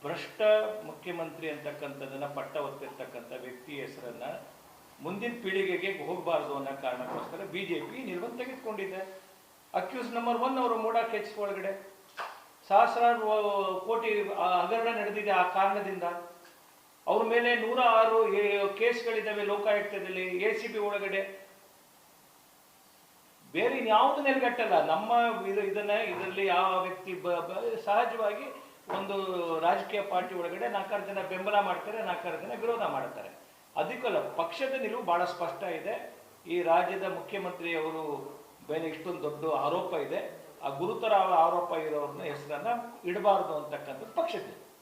ಭ್ರಷ್ಟ ಮುಖ್ಯಮಂತ್ರಿ ಅಂತಕ್ಕಂಥದ್ದನ್ನ ಪಟ್ಟ ಹೊತ್ತಿರ್ತಕ್ಕಂಥ ವ್ಯಕ್ತಿ ಹೆಸರನ್ನ ಮುಂದಿನ ಪೀಳಿಗೆಗೆ ಹೋಗಬಾರ್ದು ಅನ್ನೋ ಕಾರಣಕ್ಕೋಸ್ಕರ ಬಿಜೆಪಿ ನಿರ್ಬಂಧ ತೆಗೆದುಕೊಂಡಿದೆ. ಅಕ್ಯೂಸ್ ನಂಬರ್ ಒನ್ ಅವರು ಮೂಡಾ ಕೆಚ್ ಒಳಗಡೆ. ಸಹಸ್ರಾರು ಕೋಟಿ ಹಗರಣ ನಡೆದಿದೆ ಆ ಕಾರಣದಿಂದ. ಅವ್ರ ಮೇಲೆ ನೂರ ಆರು ಕೇಸ್ಗಳಿದ್ದಾವೆ ಲೋಕಾಯುಕ್ತದಲ್ಲಿ ಎ ಸಿ ಬಿ ಒಳಗಡೆ. ಬೇರೆ ಇನ್ಯಾವುದು ನೆಲೆಗಟ್ಟಲ್ಲ. ನಮ್ಮ ಇದು, ಇದನ್ನ, ಇದರಲ್ಲಿ ಯಾವ ವ್ಯಕ್ತಿ ಸಹಜವಾಗಿ ಒಂದು ರಾಜಕೀಯ ಪಾರ್ಟಿ ಒಳಗಡೆ ನಾಲ್ಕಾರು ಜನ ಬೆಂಬಲ ಮಾಡ್ತಾರೆ, ನಾಲ್ಕಾರು ಜನ ವಿರೋಧ ಮಾಡ್ತಾರೆ ಅದಕ್ಕಲ್ಲ ಪಕ್ಷದ ನಿಲುವು ಬಹಳ ಸ್ಪಷ್ಟ ಇದೆ. ಈ ರಾಜ್ಯದ ಮುಖ್ಯಮಂತ್ರಿಯವರು ಮೇಲೆ ಇಷ್ಟೊಂದು ದೊಡ್ಡ ಆರೋಪ ಇದೆ. ಆ ಗುರುತರ ಆರೋಪ ಇರೋರನ್ನ ಹೆಸರನ್ನ ಇಡಬಾರ್ದು ಅಂತಕ್ಕಂಥದ್ದು ಪಕ್ಷದ